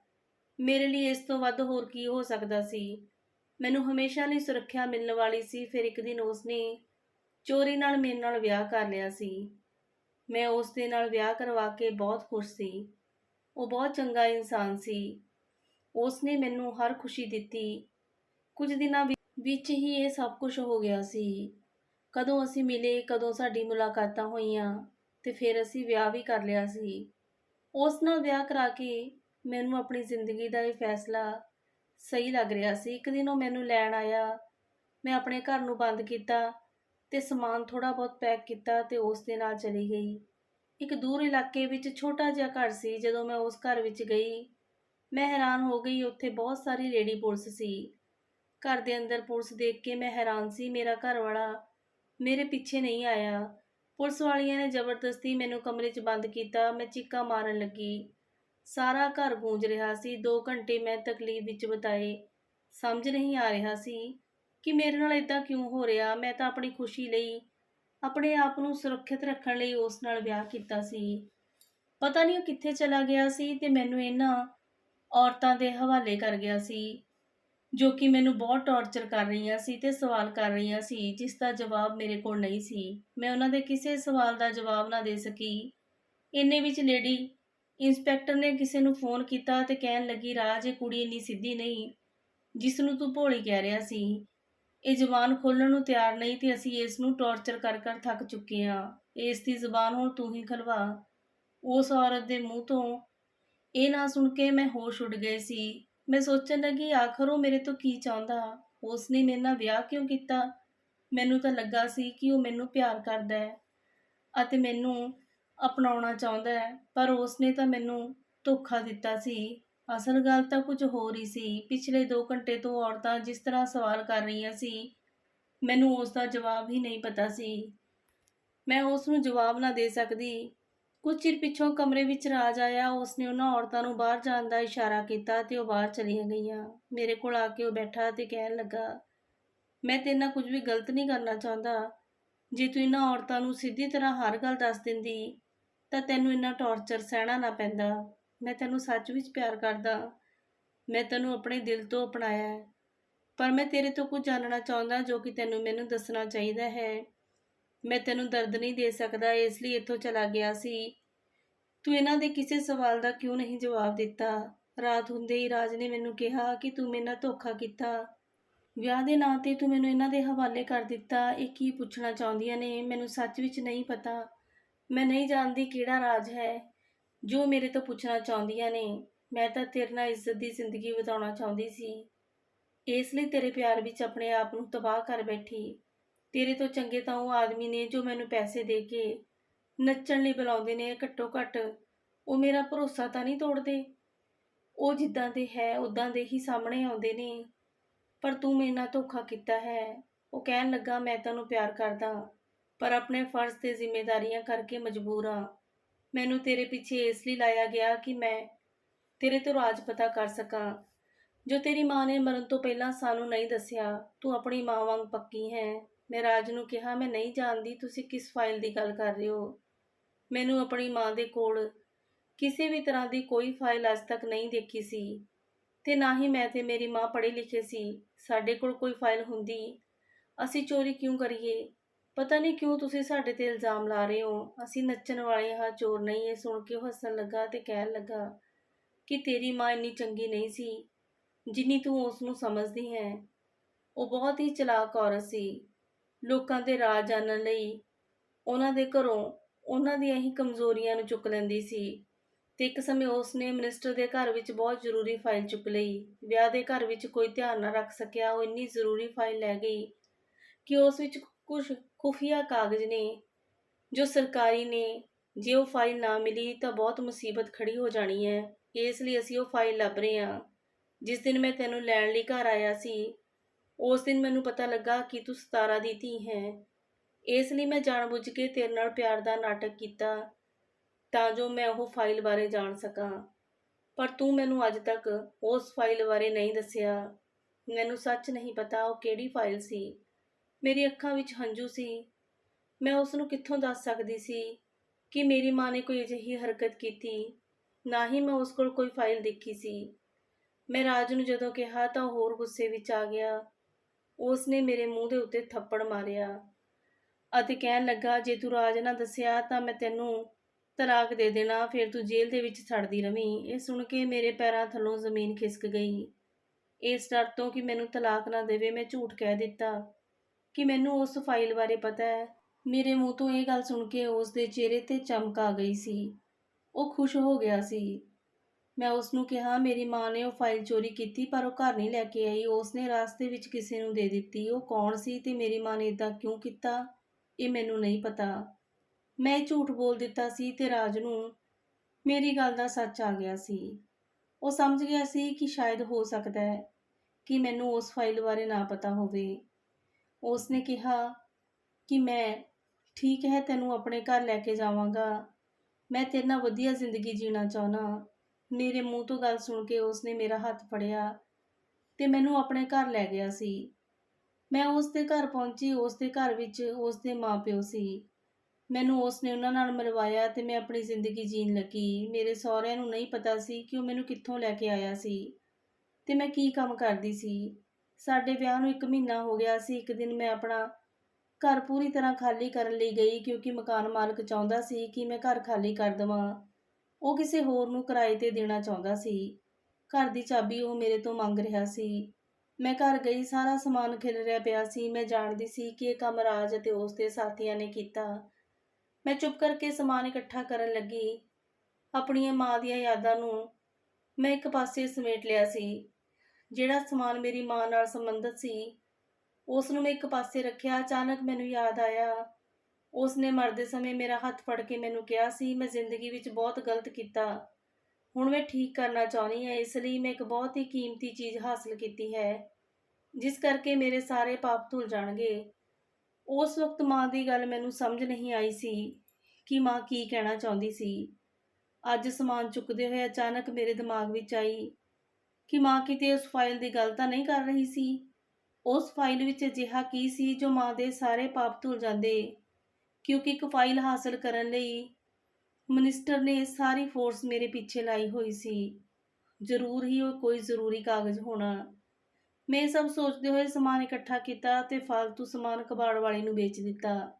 S1: ਮੇਰੇ ਲਈ ਇਸ ਤੋਂ ਵੱਧ ਹੋਰ ਕੀ ਹੋ ਸਕਦਾ ਸੀ? ਮੈਨੂੰ ਹਮੇਸ਼ਾ ਲਈ ਸੁਰੱਖਿਆ ਮਿਲਣ ਵਾਲੀ ਸੀ, ਫਿਰ ਇੱਕ ਦਿਨ ਉਸਨੇ ਚੋਰੀ ਨਾਲ ਮੇਰੇ ਨਾਲ ਵਿਆਹ ਕਰ ਲਿਆ ਸੀ। ਮੈਂ ਉਸ ਦੇ ਨਾਲ ਵਿਆਹ ਕਰਵਾ ਕੇ ਬਹੁਤ ਖੁਸ਼ ਸੀ। ਉਹ ਬਹੁਤ ਚੰਗਾ ਇਨਸਾਨ ਸੀ। ਉਸ ਨੇ ਮੈਨੂੰ ਹਰ ਖੁਸ਼ੀ ਦਿੱਤੀ। ਕੁਝ ਦਿਨਾਂ ਵਿੱਚ ਹੀ ਇਹ ਸਭ ਕੁਝ ਹੋ ਗਿਆ ਸੀ। ਕਦੋਂ ਅਸੀਂ ਮਿਲੇ, ਕਦੋਂ ਸਾਡੀ ਮੁਲਾਕਾਤਾਂ ਹੋਈਆਂ ਤੇ ਫਿਰ ਅਸੀਂ ਵਿਆਹ ਵੀ ਕਰ ਲਿਆ ਸੀ। ਉਸ ਨਾਲ ਵਿਆਹ ਕਰਾ ਕੇ ਮੈਨੂੰ ਆਪਣੀ ਜ਼ਿੰਦਗੀ ਦਾ ਇਹ ਫੈਸਲਾ ਸਹੀ ਲੱਗ ਰਿਹਾ ਸੀ। ਇੱਕ ਦਿਨ ਉਹ ਮੈਨੂੰ ਲੈਣ ਆਇਆ। ਮੈਂ ਆਪਣੇ ਘਰ ਨੂੰ ਬੰਦ ਕੀਤਾ ਤੇ ਸਮਾਨ ਥੋੜਾ ਬਹੁਤ ਪੈਕ ਕੀਤਾ ਤੇ ਉਸ ਦੇ ਨਾਲ ਚਲੀ ਗਈ। ਇੱਕ ਦੂਰ ਇਲਾਕੇ ਵਿੱਚ ਛੋਟਾ ਜਿਹਾ ਘਰ ਸੀ। ਜਦੋਂ ਮੈਂ ਉਸ ਘਰ ਵਿੱਚ ਗਈ, ਮੈਂ ਹੈਰਾਨ ਹੋ ਗਈ। ਉੱਥੇ ਬਹੁਤ ਸਾਰੀ ਲੇਡੀ ਪੁਲਿਸ ਸੀ। ਘਰ ਦੇ ਅੰਦਰ ਪੁਲਿਸ ਦੇਖ ਕੇ ਮੈਂ ਹੈਰਾਨ ਸੀ, ਮੇਰਾ ਘਰ ਵਾਲਾ ਮੇਰੇ ਪਿੱਛੇ ਨਹੀਂ ਆਇਆ। ਪੁਲਿਸ ਵਾਲੀਆਂ ਨੇ ਜ਼ਬਰਦਸਤੀ ਮੈਨੂੰ ਕਮਰੇ 'ਚ ਬੰਦ ਕੀਤਾ, ਮੈਂ ਚੀਕਾਂ ਮਾਰਨ ਲੱਗੀ। ਸਾਰਾ ਘਰ ਗੂੰਜ ਰਿਹਾ ਸੀ 2 ਘੰਟੇ ਮੈਂ ਤਕਲੀਫ ਵਿੱਚ ਬਿਤਾਏ। ਸਮਝ ਨਹੀਂ ਆ ਰਿਹਾ ਸੀ ਕਿ ਮੇਰੇ ਨਾਲ ਇਦਾਂ ਕਿਉਂ ਹੋ ਰਿਹਾ। ਮੈਂ ਤਾਂ ਆਪਣੀ ਖੁਸ਼ੀ ਲਈ, ਆਪਣੇ ਆਪ ਨੂੰ ਸੁਰੱਖਿਅਤ ਰੱਖਣ ਲਈ ਉਸ ਨਾਲ ਵਿਆਹ ਕੀਤਾ ਸੀ। ਪਤਾ ਨਹੀਂ ਉਹ ਕਿੱਥੇ ਚਲਾ ਗਿਆ ਸੀ ਤੇ ਮੈਨੂੰ ਇਹਨਾਂ ਔਰਤਾਂ ਦੇ ਹਵਾਲੇ ਕਰ ਗਿਆ ਸੀ। ਜੋ ਕਿ ਮੈਨੂੰ ਬਹੁਤ ਟੌਰਚਰ ਕਰ ਰਹੀਆਂ ਸੀ ਤੇ ਸਵਾਲ ਕਰ ਰਹੀਆਂ ਸੀ, ਜਿਸ ਦਾ ਜਵਾਬ ਮੇਰੇ ਕੋਲ ਨਹੀਂ ਸੀ। ਮੈਂ ਉਹਨਾਂ ਦੇ ਕਿਸੇ ਸਵਾਲ ਦਾ ਜਵਾਬ ਨਾ ਦੇ ਸਕੀ। ਇੰਨੇ ਵਿੱਚ ਲੇਡੀ ਇੰਸਪੈਕਟਰ ਨੇ ਕਿਸੇ ਨੂੰ ਫੋਨ ਕੀਤਾ ਤੇ ਕਹਿਣ ਲੱਗੀ ਰਾਜ ਇਹ ਕੁੜੀ ਇੰਨੀ ਸਿੱਧੀ ਨਹੀਂ, ਜਿਸ ਨੂੰ ਤੂੰ ਭੋਲੀ ਕਹਿ ਰਿਹਾ ਸੀ, ਇਹ ਜ਼ੁਬਾਨ ਖੋਲਣ ਨੂੰ ਤਿਆਰ ਨਹੀਂ ਤੇ ਅਸੀਂ ਇਸ ਨੂੰ ਟੌਰਚਰ ਕਰ ਕਰ ਥੱਕ ਚੁੱਕੇ ਹਾਂ। ਇਸ ਦੀ ਜ਼ੁਬਾਨ ਹੁਣ ਤੂੰ ਹੀ ਖਲਵਾ। ਉਸ ਔਰਤ ਦੇ ਮੂੰਹ ਤੋਂ ਇਹ ਨਾ ਸੁਣ ਕੇ ਮੈਂ ਹੋਸ਼ ਉੱਡ ਗਏ ਸੀ। ਮੈਂ ਸੋਚਣ ਲੱਗੀ, ਆਖਰ ਉਹ ਮੇਰੇ ਤੋਂ ਕੀ ਚਾਹੁੰਦਾ? ਉਸ ਨੇ ਮੇਰੇ ਨਾਲ ਵਿਆਹ ਕਿਉਂ ਕੀਤਾ? ਮੈਨੂੰ ਤਾਂ ਲੱਗਾ ਸੀ ਕਿ ਉਹ ਮੈਨੂੰ ਪਿਆਰ ਕਰਦਾ ਹੈ ਅਤੇ ਮੈਨੂੰ ਅਪਣਾਉਣਾ ਚਾਹੁੰਦਾ ਹੈ, ਪਰ ਉਸ ਨੇ ਤਾਂ ਮੈਨੂੰ ਧੋਖਾ ਦਿੱਤਾ ਸੀ। ਅਸਲ ਗੱਲ ਤਾਂ ਕੁਝ ਹੋਰ ਹੀ ਸੀ। ਪਿਛਲੇ 2 ਘੰਟੇ ਤੋਂ ਔਰਤਾਂ ਜਿਸ ਤਰ੍ਹਾਂ ਸਵਾਲ ਕਰ ਰਹੀਆਂ ਸੀ, ਮੈਨੂੰ ਉਸ ਦਾ ਜਵਾਬ ਹੀ ਨਹੀਂ ਪਤਾ ਸੀ। ਮੈਂ ਉਸ ਨੂੰ ਜਵਾਬ ਨਾ ਦੇ ਸਕਦੀ। ਕੁਝ ਚਿਰ ਪਿੱਛੋਂ ਕਮਰੇ ਵਿੱਚ ਰਾਜ ਆਇਆ ਉਸ ਨੇ ਉਹਨਾਂ ਔਰਤਾਂ ਨੂੰ ਬਾਹਰ ਜਾਣ ਦਾ ਇਸ਼ਾਰਾ ਕੀਤਾ ਤੇ ਉਹ ਬਾਹਰ ਚਲੀਆਂ ਗਈਆਂ। ਮੇਰੇ ਕੋਲ ਆ ਕੇ ਉਹ ਬੈਠਾ ਤੇ ਕਹਿਣ ਲੱਗਾ, ਮੈਂ ਤੇਰੇ ਨਾਲ ਕੁਝ ਵੀ ਗਲਤ ਨਹੀਂ ਕਰਨਾ ਚਾਹੁੰਦਾ। ਜੇ ਤੂੰ ਇਹਨਾਂ ਔਰਤਾਂ ਨੂੰ ਸਿੱਧੀ ਤਰ੍ਹਾਂ ਹਰ ਗੱਲ ਦੱਸ ਦਿੰਦੀ, ਤਾਂ ਤੈਨੂੰ ਇੰਨਾ ਟੌਰਚਰ ਸਹਿਣਾ ਨਾ ਪੈਂਦਾ। ਮੈਂ ਤੈਨੂੰ ਸੱਚ ਵਿੱਚ ਪਿਆਰ ਕਰਦਾ। ਮੈਂ ਤੈਨੂੰ ਆਪਣੇ ਦਿਲ ਤੋਂ ਅਪਣਾਇਆ। ਪਰ ਮੈਂ ਤੇਰੇ ਤੋਂ ਕੁਝ ਜਾਣਨਾ ਚਾਹੁੰਦਾ ਜੋ ਕਿ ਤੈਨੂੰ ਮੈਨੂੰ ਦੱਸਣਾ ਚਾਹੀਦਾ ਹੈ। ਮੈਂ ਤੈਨੂੰ ਦਰਦ ਨਹੀਂ ਦੇ ਸਕਦਾ, ਇਸ ਲਈ ਇੱਥੋਂ ਚਲਾ ਗਿਆ ਸੀ। ਤੂੰ ਇਹਨਾਂ ਦੇ ਕਿਸੇ ਸਵਾਲ ਦਾ ਕਿਉਂ ਨਹੀਂ ਜਵਾਬ ਦਿੱਤਾ? ਰਾਤ ਹੁੰਦੇ ਹੀ ਰਾਜ ਨੇ ਮੈਨੂੰ ਕਿਹਾ ਕਿ ਤੂੰ ਮੇਰੇ ਨਾਲ ਧੋਖਾ ਕੀਤਾ। ਵਿਆਹ ਦੇ ਨਾਂ ਤੇ ਤੂੰ ਮੈਨੂੰ ਇਹਨਾਂ ਦੇ ਹਵਾਲੇ ਕਰ ਦਿੱਤਾ। ਇਹ ਕੀ ਪੁੱਛਣਾ ਚਾਹੁੰਦੀਆਂ ਨੇ, ਮੈਨੂੰ ਸੱਚ ਵਿੱਚ ਨਹੀਂ ਪਤਾ। ਮੈਂ ਨਹੀਂ ਜਾਣਦੀ ਕਿਹੜਾ ਰਾਜ ਹੈ ਜੋ ਮੇਰੇ ਤੋਂ ਪੁੱਛਣਾ ਚਾਹੁੰਦੀਆਂ ਨੇ। ਮੈਂ ਤਾਂ ਤੇਰੇ ਨਾਲ ਇੱਜ਼ਤ ਦੀ ਜ਼ਿੰਦਗੀ ਬਿਤਾਉਣਾ ਚਾਹੁੰਦੀ ਸੀ। ਇਸ ਲਈ ਤੇਰੇ ਪਿਆਰ ਵਿੱਚ ਆਪਣੇ ਆਪ ਨੂੰ ਤਬਾਹ ਕਰ ਬੈਠੀ। ਤੇਰੇ ਤੋਂ ਚੰਗੇ ਤਾਂ ਉਹ ਆਦਮੀ ਨੇ ਜੋ ਮੈਨੂੰ ਪੈਸੇ ਦੇ ਕੇ ਨੱਚਣ ਲਈ ਬੁਲਾਉਂਦੇ ਨੇ ਘੱਟੋ ਘੱਟ, ਉਹ ਮੇਰਾ ਭਰੋਸਾ ਤਾਂ ਨਹੀਂ ਤੋੜਦੇ। ਉਹ ਜਿੱਦਾਂ ਦੇ ਹੈ ਉਦਾਂ ਦੇ ਹੀ ਸਾਹਮਣੇ ਆਉਂਦੇ ਨੇ। ਪਰ ਤੂੰ ਮੇਰੇ ਨਾਲ ਧੋਖਾ ਕੀਤਾ ਹੈ। ਉਹ ਕਹਿਣ ਲੱਗਾ, ਮੈਂ ਤੈਨੂੰ ਪਿਆਰ ਕਰਦਾ, ਪਰ ਆਪਣੇ ਫਰਜ਼ ਤੇ ਜ਼ਿੰਮੇਵਾਰੀਆਂ ਕਰਕੇ ਮਜਬੂਰ ਹਾਂ। ਮੈਨੂੰ ਤੇਰੇ ਪਿੱਛੇ ਇਸ ਲਈ ਲਾਇਆ ਗਿਆ ਕਿ ਮੈਂ ਤੇਰੇ ਤੋਂ ਰਾਜ ਪਤਾ ਕਰ ਸਕਾਂ। ਜੋ ਤੇਰੀ ਮਾਂ ਨੇ ਮਰਨ ਤੋਂ ਪਹਿਲਾਂ ਸਾਨੂੰ ਨਹੀਂ ਦੱਸਿਆ, ਤੂੰ ਆਪਣੀ ਮਾਂ ਵਾਂਗ ਪੱਕੀ ਹੈ। ਮੈਂ ਰਾਜ ਨੂੰ ਕਿਹਾ, ਮੈਂ ਨਹੀਂ ਜਾਣਦੀ ਤੁਸੀਂ ਕਿਸ ਫਾਈਲ ਦੀ ਗੱਲ ਕਰ ਰਹੇ ਹੋ। ਮੈਨੂੰ ਆਪਣੀ ਮਾਂ ਦੇ ਕੋਲ ਕਿਸੇ ਵੀ ਤਰ੍ਹਾਂ ਦੀ ਕੋਈ ਫਾਈਲ ਅੱਜ ਤੱਕ ਨਹੀਂ ਦੇਖੀ ਸੀ ਤੇ ਨਾ ਹੀ ਮੈਂ ਤੇ ਮੇਰੀ ਮਾਂ ਪੜ੍ਹੇ ਲਿਖੇ ਸੀ। ਸਾਡੇ ਕੋਲ ਕੋਈ ਫਾਈਲ ਹੁੰਦੀ। ਅਸੀਂ ਚੋਰੀ ਕਿਉਂ ਕਰੀਏ? ਪਤਾ ਨਹੀਂ ਕਿਉਂ ਤੁਸੀਂ ਸਾਡੇ ਤੇ ਇਲਜ਼ਾਮ ਲਾ ਰਹੇ ਹੋ। ਅਸੀਂ ਨੱਚਣ ਵਾਲੇ ਹਾਂ, ਚੋਰ ਨਹੀਂ ਇਹ ਸੁਣ ਕੇ ਉਹ ਹੱਸਣ ਲੱਗਾ ਤੇ ਕਹਿਣ ਲੱਗਾ ਕਿ ਤੇਰੀ ਮਾਂ ਇੰਨੀ ਚੰਗੀ ਨਹੀਂ ਸੀ, ਜਿੰਨੀ ਤੂੰ ਉਸ ਨੂੰ ਸਮਝਦੀ ਹੈ। ਉਹ ਬਹੁਤ ਹੀ ਚਲਾਕ ਔਰਤ ਸੀ। ਲੋਕਾਂ ਦੇ ਰਾਜ ਜਾਣਨ ਲਈ ਉਹਨਾਂ ਦੇ ਘਰੋਂ ਉਹਨਾਂ ਦੀਆਂ ਹੀ ਕਮਜ਼ੋਰੀਆਂ ਨੂੰ ਚੁੱਕ ਲੈਂਦੀ ਸੀ ਤੇ ਇੱਕ ਸਮੇਂ ਉਸ ਨੇ ਮਿਨਿਸਟਰ ਦੇ ਘਰ ਵਿੱਚ ਬਹੁਤ ਜ਼ਰੂਰੀ ਫਾਈਲ ਚੁੱਕ ਲਈ। ਵਿਆਹ ਦੇ ਘਰ ਵਿੱਚ ਕੋਈ ਧਿਆਨ ਨਾ ਰੱਖ ਸਕਿਆ, ਉਹ ਇੰਨੀ ਜ਼ਰੂਰੀ ਫਾਈਲ ਲੈ ਗਈ ਕਿ ਉਸ ਵਿੱਚ ਕੁਝ ਖੁਫੀਆ ਕਾਗਜ਼ ਨੇ ਜੋ ਸਰਕਾਰੀ ਨੇ। ਜੇ ਉਹ ਫਾਈਲ ਨਾ ਮਿਲੀ ਤਾਂ ਬਹੁਤ ਮੁਸੀਬਤ ਖੜੀ ਹੋ ਜਾਣੀ ਹੈ। ਇਸ ਲਈ ਅਸੀਂ ਉਹ ਫਾਈਲ ਲੱਭ ਰਹੇ ਹਾਂ। ਜਿਸ ਦਿਨ ਮੈਂ ਤੈਨੂੰ ਲੈਣ ਲਈ ਘਰ ਆਇਆ ਸੀ ਉਸ ਦਿਨ ਮੈਨੂੰ ਪਤਾ ਲੱਗਾ ਕਿ ਤੂੰ ਸਤਾਰਾ ਦੀ ਧੀ ਹੈ। ਇਸ ਲਈ ਮੈਂ ਜਾਣਬੁੱਝ ਕੇ ਤੇਰੇ ਨਾਲ ਪਿਆਰ ਦਾ ਨਾਟਕ ਕੀਤਾ ਤਾਂ ਜੋ ਮੈਂ ਉਹ ਫਾਈਲ ਬਾਰੇ ਜਾਣ ਸਕਾਂ। ਪਰ ਤੂੰ ਮੈਨੂੰ ਅੱਜ ਤੱਕ ਉਸ ਫਾਈਲ ਬਾਰੇ ਨਹੀਂ ਦੱਸਿਆ। ਮੈਨੂੰ ਸੱਚ ਨਹੀਂ ਪਤਾ ਉਹ ਕਿਹੜੀ ਫਾਈਲ ਸੀ। ਮੇਰੀ ਅੱਖਾਂ ਵਿੱਚ ਹੰਝੂ ਸੀ। ਮੈਂ ਉਸ ਨੂੰ ਕਿੱਥੋਂ ਦੱਸ ਸਕਦੀ ਸੀ ਕਿ ਮੇਰੀ ਮਾਂ ਨੇ ਕੋਈ ਅਜਿਹੀ ਹਰਕਤ ਕੀਤੀ? ਨਾ ਹੀ ਮੈਂ ਉਸ ਕੋਲ ਕੋਈ ਫਾਈਲ ਦੇਖੀ ਸੀ। ਮੈਂ ਰਾਜ ਨੂੰ ਜਦੋਂ ਕਿਹਾ ਤਾਂ ਉਹ ਹੋਰ ਗੁੱਸੇ ਵਿੱਚ ਆ ਗਿਆ। ਉਸ ਨੇ ਮੇਰੇ ਮੂੰਹ ਦੇ ਉੱਤੇ ਥੱਪੜ ਮਾਰਿਆ ਅਤੇ ਕਹਿਣ ਲੱਗਾ, ਜੇ ਤੂੰ ਰਾਜ ਨਾ ਦੱਸਿਆ ਤਾਂ ਮੈਂ ਤੈਨੂੰ ਤਲਾਕ ਦੇ ਦੇਣਾ, ਫਿਰ ਤੂੰ ਜੇਲ੍ਹ ਦੇ ਵਿੱਚ ਸੜਦੀ ਰਵੀਂ। ਇਹ ਸੁਣ ਕੇ ਮੇਰੇ ਪੈਰਾਂ ਥੱਲੋਂ ਜ਼ਮੀਨ ਖਿਸਕ ਗਈ। ਇਸ ਡਰ ਤੋਂ ਕਿ ਮੈਨੂੰ ਤਲਾਕ ਨਾ ਦੇਵੇ, ਮੈਂ ਝੂਠ ਕਹਿ ਦਿੱਤਾ ਕਿ ਮੈਨੂੰ ਉਸ ਫਾਈਲ ਬਾਰੇ ਪਤਾ ਹੈ। ਮੇਰੇ ਮੂੰਹ ਤੋਂ ਇਹ ਗੱਲ ਸੁਣ ਕੇ ਉਸ ਦੇ ਚਿਹਰੇ ਤੇ ਚਮਕ ਆ ਗਈ ਸੀ। ਉਹ ਖੁਸ਼ ਹੋ ਗਿਆ ਸੀ। ਮੈਂ ਉਸ ਨੂੰ ਕਿਹਾ, ਮੇਰੀ ਮਾਂ ਨੇ ਉਹ ਫਾਈਲ ਚੋਰੀ ਕੀਤੀ, ਪਰ ਉਹ ਘਰ ਨਹੀਂ ਲੈ ਕੇ ਆਈ। ਉਸ ਨੇ ਰਾਸਤੇ ਵਿੱਚ ਕਿਸੇ ਨੂੰ ਦੇ ਦਿੱਤੀ। ਉਹ ਕੌਣ ਸੀ ਤੇ ਮੇਰੀ ਮਾਂ ਨੇ ਇਦਾਂ ਕਿਉਂ ਕੀਤਾ? ਇਹ ਮੈਨੂੰ ਨਹੀਂ ਪਤਾ। ਮੈਂ ਝੂਠ ਬੋਲ ਦਿੱਤਾ ਸੀ ਤੇ ਰਾਜ ਨੂੰ ਮੇਰੀ ਗੱਲ ਦਾ ਸੱਚ ਆ ਗਿਆ ਸੀ। ਉਹ ਸਮਝ ਗਿਆ ਸੀ ਕਿ ਸ਼ਾਇਦ ਹੋ ਸਕਦਾ ਹੈ ਕਿ ਮੈਨੂੰ ਉਸ ਫਾਈਲ ਬਾਰੇ ਨਾ ਪਤਾ ਹੋਵੇ। ਉਸ ਨੇ ਕਿਹਾ ਕਿ ਮੈਂ ਠੀਕ ਹੈ, ਤੈਨੂੰ ਆਪਣੇ ਘਰ ਲੈ ਕੇ ਜਾਵਾਂਗਾ। ਮੈਂ ਤੇਰੇ ਨਾਲ ਵਧੀਆ ਜ਼ਿੰਦਗੀ ਜੀਣਾ ਚਾਹਨਾ ਮੇਰੇ ਮੂੰਹ ਤੋਂ ਗੱਲ ਸੁਣ ਕੇ ਉਸ ਨੇ ਮੇਰਾ ਹੱਥ ਫੜਿਆ ਤੇ ਮੈਨੂੰ ਆਪਣੇ ਘਰ ਲੈ ਗਿਆ ਸੀ। ਮੈਂ ਉਸ ਦੇ ਘਰ ਪਹੁੰਚੀ ਉਸ ਦੇ ਘਰ ਵਿੱਚ ਉਸਦੇ ਮਾਪਿਓ ਸੀ। ਮੈਨੂੰ ਉਸ ਨੇ ਉਹਨਾਂ ਨਾਲ ਮਿਲਵਾਇਆ ਤੇ ਮੈਂ ਆਪਣੀ ਜ਼ਿੰਦਗੀ ਜੀਣ ਲੱਗੀ। ਮੇਰੇ ਸਹੁਰਿਆਂ ਨੂੰ ਨਹੀਂ ਪਤਾ ਸੀ ਕਿ ਉਹ ਮੈਨੂੰ ਕਿੱਥੋਂ ਲੈ ਕੇ ਆਇਆ ਸੀ ਤੇ ਮੈਂ ਕੀ ਕੰਮ ਕਰਦੀ ਸੀ। ਸਾਡੇ ਵਿਆਹ ਨੂੰ 1 ਮਹੀਨਾ ਹੋ ਗਿਆ ਸੀ। ਇੱਕ ਦਿਨ ਮੈਂ ਆਪਣਾ ਘਰ ਪੂਰੀ ਤਰ੍ਹਾਂ ਖਾਲੀ ਕਰਨ ਲਈ ਗਈ ਕਿਉਂਕਿ ਮਕਾਨ ਮਾਲਕ ਚਾਹੁੰਦਾ ਸੀ ਕਿ ਮੈਂ ਘਰ ਖਾਲੀ ਕਰ ਦਵਾਂ। ਉਹ ਕਿਸੇ ਹੋਰ ਨੂੰ ਕਿਰਾਏ ਤੇ ਦੇਣਾ ਚਾਹੁੰਦਾ ਸੀ। ਘਰ ਦੀ ਚਾਬੀ ਉਹ ਮੇਰੇ ਤੋਂ ਮੰਗ ਰਿਹਾ ਸੀ। ਮੈਂ ਘਰ ਗਈ, ਸਾਰਾ ਸਮਾਨ ਖਿਲ ਰਿਹਾ ਪਿਆ ਸੀ। ਮੈਂ ਜਾਣਦੀ ਸੀ ਕਿ ਇਹ ਕੰਮ ਰਾਜ ਅਤੇ ਉਸ ਦੇ ਸਾਥੀਆਂ ਨੇ ਕੀਤਾ। ਮੈਂ ਚੁੱਪ ਕਰਕੇ ਸਮਾਨ ਇਕੱਠਾ ਕਰਨ ਲੱਗੀ। ਆਪਣੀਆਂ ਮਾਂ ਦੀਆਂ ਯਾਦਾਂ ਨੂੰ ਮੈਂ ਇੱਕ ਪਾਸੇ ਸਮੇਟ ਲਿਆ ਸੀ। ਜਿਹੜਾ ਸਮਾਨ ਮੇਰੀ ਮਾਂ ਨਾਲ ਸੰਬੰਧਿਤ ਸੀ, ਉਸ ਨੂੰ ਮੈਂ ਇੱਕ ਪਾਸੇ ਰੱਖਿਆ। ਅਚਾਨਕ ਮੈਨੂੰ ਯਾਦ ਆਇਆ ਉਸ ਨੇ ਮਰਦੇ ਸਮੇਂ ਮੇਰਾ ਹੱਥ ਫੜ ਕੇ ਮੈਨੂੰ ਕਿਹਾ ਸੀ, ਮੈਂ ਜ਼ਿੰਦਗੀ ਵਿੱਚ ਬਹੁਤ ਗਲਤ ਕੀਤਾ। ਹੁਣ ਮੈਂ ਠੀਕ ਕਰਨਾ ਚਾਹੁੰਦੀ ਹਾਂ, ਇਸ ਲਈ ਮੈਂ ਇੱਕ ਬਹੁਤ ਹੀ ਕੀਮਤੀ ਚੀਜ਼ ਹਾਸਲ ਕੀਤੀ ਹੈ, ਜਿਸ ਕਰਕੇ ਮੇਰੇ ਸਾਰੇ ਪਾਪ ਧੁੱਲ ਜਾਣਗੇ। ਉਸ ਵਕਤ ਮਾਂ ਦੀ ਗੱਲ ਮੈਨੂੰ ਸਮਝ ਨਹੀਂ ਆਈ ਸੀ ਕਿ ਮਾਂ ਕੀ ਕਹਿਣਾ ਚਾਹੁੰਦੀ ਸੀ। ਅੱਜ ਸਮਾਨ ਚੁੱਕਦੇ ਹੋਏ ਅਚਾਨਕ ਮੇਰੇ ਦਿਮਾਗ ਵਿੱਚ ਆਈ ਕਿ ਮਾਂ ਕਿਤੇ ਉਸ ਫਾਈਲ ਦੀ ਗੱਲ ਤਾਂ ਨਹੀਂ ਕਰ ਰਹੀ ਸੀ। ਉਸ ਫਾਈਲ ਵਿੱਚ ਅਜਿਹਾ ਕੀ ਸੀ ਜੋ ਮਾਂ ਦੇ ਸਾਰੇ ਪਾਪ ਧੁਲ ਜਾਂਦੇ ਕਿਉਂਕਿ ਇੱਕ ਫਾਈਲ ਹਾਸਲ ਕਰਨ ਲਈ ਮਿਨਿਸਟਰ ਨੇ ਸਾਰੀ ਫੋਰਸ ਮੇਰੇ ਪਿੱਛੇ ਲਾਈ ਹੋਈ ਸੀ। ਜ਼ਰੂਰ ਹੀ ਉਹ ਕੋਈ ਜ਼ਰੂਰੀ ਕਾਗਜ਼ ਹੋਣਾ। ਮੈਂ ਸਭ ਸੋਚਦੇ ਹੋਏ ਸਮਾਨ ਇਕੱਠਾ ਕੀਤਾ ਤੇ ਫालतू ਸਮਾਨ ਕਬਾੜ ਵਾਲੇ ਨੂੰ ਵੇਚ ਦਿੱਤਾ।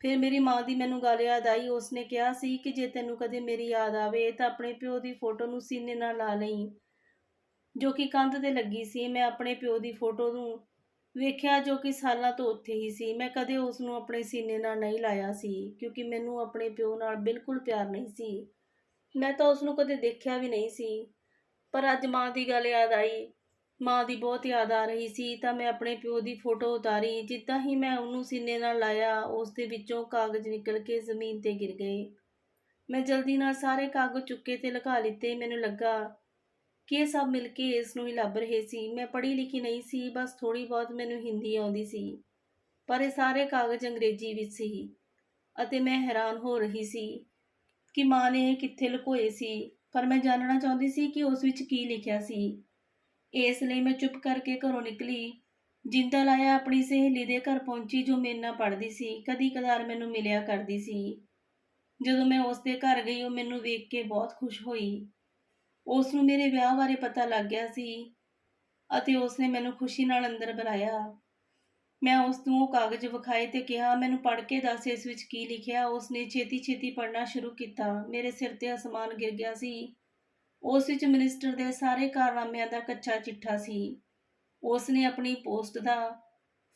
S1: ਫਿਰ ਮੇਰੀ ਮਾਂ ਦੀ ਮੈਨੂੰ ਗੱਲ ਯਾਦ ਆਈ। ਉਸਨੇ ਕਿਹਾ ਸੀ ਕਿ ਜੇ ਤੈਨੂੰ ਕਦੇ ਮੇਰੀ ਯਾਦ ਆਵੇ ਤਾਂ ਆਪਣੇ ਪਿਓ ਦੀ ਫੋਟੋ ਨੂੰ ਸੀਨੇ ਨਾਲ ਲਾ ਲਈ। ਜੋ ਕਿ ਕੰਧ ਤੇ ਲੱਗੀ ਸੀ, ਮੈਂ ਆਪਣੇ ਪਿਓ ਦੀ ਫੋਟੋ ਨੂੰ ਵੇਖਿਆ ਜੋ ਕਿ ਸਾਲਾਂ ਤੋਂ ਉੱਥੇ ਹੀ ਸੀ। ਮੈਂ ਕਦੇ ਉਸ ਨੂੰ ਆਪਣੇ ਸੀਨੇ ਨਾਲ ਨਹੀਂ ਲਾਇਆ ਸੀ, ਕਿਉਂਕਿ ਮੈਨੂੰ ਆਪਣੇ ਪਿਓ ਨਾਲ ਬਿਲਕੁਲ ਪਿਆਰ ਨਹੀਂ ਸੀ। ਮੈਂ ਤਾਂ ਉਸ ਨੂੰ ਕਦੇ ਦੇਖਿਆ ਵੀ ਨਹੀਂ ਸੀ। ਪਰ ਅੱਜ ਮਾਂ ਦੀ ਗੱਲ ਯਾਦ ਆਈ। ਮਾਂ ਦੀ ਬਹੁਤ ਯਾਦ ਆ ਰਹੀ ਸੀ, ਤਾਂ ਮੈਂ ਆਪਣੇ ਪਿਓ ਦੀ ਫੋਟੋ ਉਤਾਰੀ। ਜਿੱਦਾਂ ਹੀ ਮੈਂ ਉਹਨੂੰ ਸੀਨੇ ਨਾਲ ਲਾਇਆ ਉਸ ਦੇ ਵਿੱਚੋਂ ਕਾਗਜ਼ ਨਿਕਲ ਕੇ ਜ਼ਮੀਨ ਤੇ ਗਿਰ ਗਏ। ਮੈਂ ਜਲਦੀ ਨਾਲ ਸਾਰੇ ਕਾਗਜ਼ ਚੁੱਕੇ ਤੇ ਲਗਾ ਲਿੱਤੇ। ਮੈਨੂੰ ਲੱਗਾ ਕਿ ਇਹ ਸਭ ਮਿਲ ਕੇ ਇਸ ਨੂੰ ਹੀ ਲੱਭ ਰਹੇ ਸੀ। ਮੈਂ ਪੜ੍ਹੀ ਲਿਖੀ ਨਹੀਂ ਸੀ, ਬਸ ਥੋੜੀ ਬਹੁਤ ਮੈਨੂੰ ਹਿੰਦੀ ਆਉਂਦੀ ਸੀ। ਪਰ ਇਹ ਸਾਰੇ ਕਾਗਜ਼ ਅੰਗਰੇਜ਼ੀ ਵਿੱਚ ਸੀ ਅਤੇ ਮੈਂ ਹੈਰਾਨ ਹੋ ਰਹੀ ਸੀ ਕਿ ਮਾਂ ਨੇ ਇਹ ਕਿੱਥੇ ਲੁਕੋਏ ਸੀ। ਪਰ ਮੈਂ ਜਾਣਨਾ ਚਾਹੁੰਦੀ ਸੀ ਕਿ ਉਸ ਵਿੱਚ ਕੀ ਲਿਖਿਆ ਸੀ। ਇਸ ਲਈ ਮੈਂ ਚੁੱਪ ਕਰਕੇ ਘਰੋਂ ਨਿਕਲੀ, ਜਿੰਦਾ ਲਾਇਆ ਆਪਣੀ ਸਹੇਲੀ ਦੇ ਘਰ ਪਹੁੰਚੀ ਜੋ ਮੇਰੇ ਨਾਲ ਪੜ੍ਹਦੀ ਸੀ। ਕਦੀ ਕਦਾਰ ਮੈਨੂੰ ਮਿਲਿਆ ਕਰਦੀ ਸੀ। ਜਦੋਂ ਮੈਂ ਉਸ ਦੇ ਘਰ ਗਈ, ਉਹ ਮੈਨੂੰ ਵੇਖ ਕੇ ਬਹੁਤ ਖੁਸ਼ ਹੋਈ। ਉਸ ਨੂੰ ਮੇਰੇ ਵਿਆਹ ਬਾਰੇ ਪਤਾ ਲੱਗ ਗਿਆ ਸੀ ਅਤੇ ਉਸ ਨੇ ਮੈਨੂੰ ਖੁਸ਼ੀ ਨਾਲ ਅੰਦਰ ਬੁਲਾਇਆ। ਮੈਂ ਉਸ ਨੂੰ ਉਹ ਕਾਗਜ਼ ਵਿਖਾਏ ਤੇ ਕਿਹਾ, ਮੈਨੂੰ ਪੜ੍ਹ ਕੇ ਦੱਸ ਇਸ ਵਿੱਚ ਕੀ ਲਿਖਿਆ? ਉਸ ਨੇ ਛੇਤੀ ਛੇਤੀ ਪੜ੍ਹਨਾ ਸ਼ੁਰੂ ਕੀਤਾ। ਮੇਰੇ ਸਿਰ ਤੇ ਅਸਮਾਨ ਗਿਰ ਗਿਆ ਸੀ। ਉਸ ਵਿੱਚ ਮਿਨਿਸਟਰ ਦੇ ਸਾਰੇ ਕਾਰਨਾਮਿਆਂ ਦਾ ਕੱਚਾ ਚਿੱਠਾ ਸੀ। ਉਸ ਨੇ ਆਪਣੀ ਪੋਸਟ ਦਾ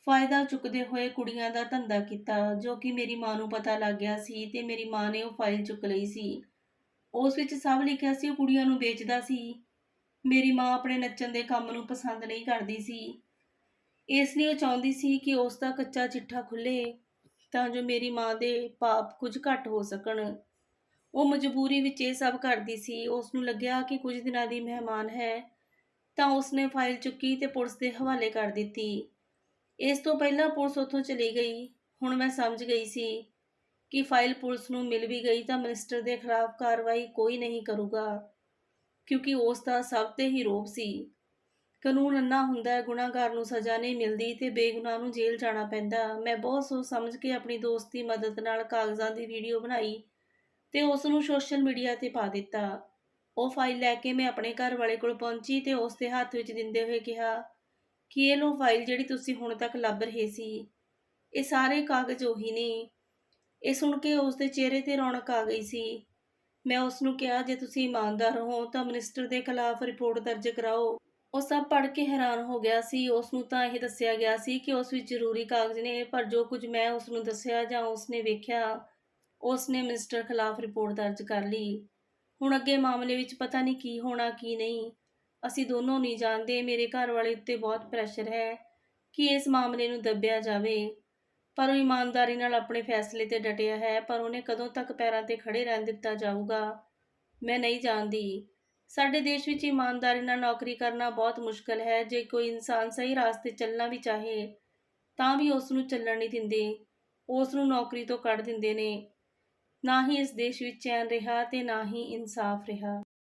S1: ਫਾਇਦਾ ਚੁੱਕਦੇ ਹੋਏ ਕੁੜੀਆਂ ਦਾ ਧੰਦਾ ਕੀਤਾ, ਜੋ ਕਿ ਮੇਰੀ ਮਾਂ ਨੂੰ ਪਤਾ ਲੱਗ ਗਿਆ ਸੀ ਤੇ ਮੇਰੀ ਮਾਂ ਨੇ ਉਹ ਫਾਈਲ ਚੁੱਕ ਲਈ ਸੀ। ਉਸ ਵਿੱਚ ਸਭ ਲਿਖਿਆ ਸੀ, ਉਹ ਕੁੜੀਆਂ ਨੂੰ ਵੇਚਦਾ ਸੀ। ਮੇਰੀ ਮਾਂ ਆਪਣੇ ਨੱਚਣ ਦੇ ਕੰਮ ਨੂੰ ਪਸੰਦ ਨਹੀਂ ਕਰਦੀ ਸੀ। ਇਸ ਲਈ ਉਹ ਚਾਹੁੰਦੀ ਸੀ ਕਿ ਉਸ ਦਾ ਕੱਚਾ ਚਿੱਠਾ ਖੁੱਲੇ ਤਾਂ ਜੋ ਮੇਰੀ ਮਾਂ ਦੇ ਪਾਪ ਕੁਝ ਘੱਟ ਹੋ ਸਕਣ। ਉਹ ਮਜਬੂਰੀ ਵਿੱਚ ਇਹ ਸਭ ਕਰਦੀ ਸੀ। ਉਸ ਨੂੰ ਲੱਗਿਆ ਕਿ ਕੁਝ ਦਿਨਾਂ ਦੀ ਮਹਿਮਾਨ ਹੈ, ਤਾਂ ਉਸਨੇ ਫਾਈਲ ਚੁੱਕੀ ਤੇ ਪੁਲਿਸ ਦੇ ਹਵਾਲੇ ਕਰ ਦਿੱਤੀ। ਇਸ ਤੋਂ ਪਹਿਲਾਂ ਪੁਲਿਸ ਉੱਥੋਂ ਚਲੀ ਗਈ। ਹੁਣ ਮੈਂ ਸਮਝ ਗਈ ਸੀ ਕਿ ਫਾਈਲ ਪੁਲਿਸ ਨੂੰ ਮਿਲ ਵੀ ਗਈ ਤਾਂ ਮਿਨਿਸਟਰ ਦੇ ਖਿਲਾਫ ਕਾਰਵਾਈ ਕੋਈ ਨਹੀਂ ਕਰੂਗਾ, ਕਿਉਂਕਿ ਉਸ ਦਾ ਸਭ ਤੇ ਹੀ ਰੋਪ ਸੀ। ਕਾਨੂੰਨ ਅੰਨਾ ਹੁੰਦਾ ਹੈ, ਗੁਨਾਹਗਾਰ ਨੂੰ ਸਜ਼ਾ ਨਹੀਂ ਮਿਲਦੀ ਤੇ ਬੇਗੁਨਾਹ ਨੂੰ ਜੇਲ੍ਹ ਜਾਣਾ ਪੈਂਦਾ। ਮੈਂ ਬਹੁਤ ਸੋਚ ਸਮਝ ਕੇ ਆਪਣੀ ਦੋਸਤ ਦੀ ਮਦਦ ਨਾਲ ਕਾਗਜ਼ਾਂ ਦੀ ਵੀਡੀਓ ਬਣਾਈ ਤੇ ਉਸ ਨੂੰ ਸੋਸ਼ਲ ਮੀਡੀਆ ਤੇ ਪਾ ਦਿੱਤਾ। ਉਹ ਫਾਈਲ ਲੈ ਕੇ ਮੈਂ ਆਪਣੇ ਘਰ ਵਾਲੇ ਕੋਲ ਪਹੁੰਚੀ ਤੇ ਉਸ ਦੇ ਹੱਥ ਵਿੱਚ ਦਿੰਦੇ ਹੋਏ ਕਿਹਾ ਕਿ ਇਹ ਲੋ ਫਾਈਲ ਜਿਹੜੀ ਤੁਸੀਂ ਹੁਣ ਤੱਕ ਲੱਭ ਰਹੇ ਸੀ। ਇਹ ਸਾਰੇ ਕਾਗਜ਼ ਉਹੀ ਨੇ। ਇਹ ਸੁਣ ਕੇ ਉਸ ਦੇ ਚਿਹਰੇ ਤੇ ਰੌਣਕ ਆ ਗਈ ਸੀ। ਮੈਂ ਉਸ ਨੂੰ ਕਿਹਾ, ਜੇ ਤੁਸੀਂ ਇਮਾਨਦਾਰ ਹੋ, ਤਾਂ ਮਿਨਿਸਟਰ ਦੇ ਖਿਲਾਫ ਰਿਪੋਰਟ ਦਰਜ ਕਰਾਓ। ਉਹ ਸਭ ਪੜ੍ਹ ਕੇ ਹੈਰਾਨ ਹੋ ਗਿਆ ਸੀ। ਉਸ ਨੂੰ ਤਾਂ ਇਹ ਦੱਸਿਆ ਗਿਆ ਸੀ ਕਿ ਉਸ ਵਿੱਚ ਜ਼ਰੂਰੀ ਕਾਗਜ਼ ਨੇ, ਪਰ ਜੋ ਕੁਝ ਮੈਂ ਉਸ ਨੂੰ ਦੱਸਿਆ ਜਾਂ ਉਸ ਨੇ ਵੇਖਿਆ ਉਸ ਨੇ ਮਿਨਿਸਟਰ ਖਿਲਾਫ ਰਿਪੋਰਟ ਦਰਜ ਕਰ ਲਈ। ਹੁਣ ਅੱਗੇ ਮਾਮਲੇ ਵਿੱਚ ਪਤਾ ਨਹੀਂ ਕੀ ਹੋਣਾ, ਕੀ ਨਹੀਂ। ਅਸੀਂ ਦੋਨੋਂ ਨਹੀਂ ਜਾਣਦੇ, ਮੇਰੇ ਘਰ ਵਾਲੇ ਉੱਤੇ ਬਹੁਤ ਪ੍ਰੈਸ਼ਰ ਹੈ ਕਿ ਇਸ ਮਾਮਲੇ ਨੂੰ ਦੱਬਿਆ ਜਾਵੇ। ਪਰ ਉਹ ਇਮਾਨਦਾਰੀ ਨਾਲ ਆਪਣੇ ਫੈਸਲੇ ਤੇ ਡਟਿਆ ਹੈ, ਪਰ ਉਹਨੇ ਕਦੋਂ ਤੱਕ ਪੈਰਾਂ ਤੇ ਖੜੇ ਰਹਿਣ ਦਿੱਤਾ ਜਾਊਗਾ? ਮੈਂ ਨਹੀਂ ਜਾਣਦੀ। ਸਾਡੇ ਦੇਸ਼ ਵਿੱਚ ਇਮਾਨਦਾਰੀ ਨਾਲ ਨੌਕਰੀ ਕਰਨਾ ਬਹੁਤ ਮੁਸ਼ਕਲ ਹੈ। ਜੇ ਕੋਈ ਇਨਸਾਨ ਸਹੀ ਰਾਸਤੇ ਚੱਲਣਾ ਵੀ ਚਾਹੇ, ਤਾਂ ਵੀ ਉਸ ਨੂੰ ਚੱਲਣ ਨਹੀਂ ਦਿੰਦੇ। ਉਸ ਨੂੰ ਨੌਕਰੀ ਤੋਂ ਕੱਢ ਦਿੰਦੇ ਨੇ। ਨਾ ਹੀ ਇਸ ਦੇਸ਼ ਵਿੱਚ ਚੈਨ ਰਿਹਾ ਤੇ ਨਾ ਹੀ ਇਨਸਾਫ ਰਿਹਾ।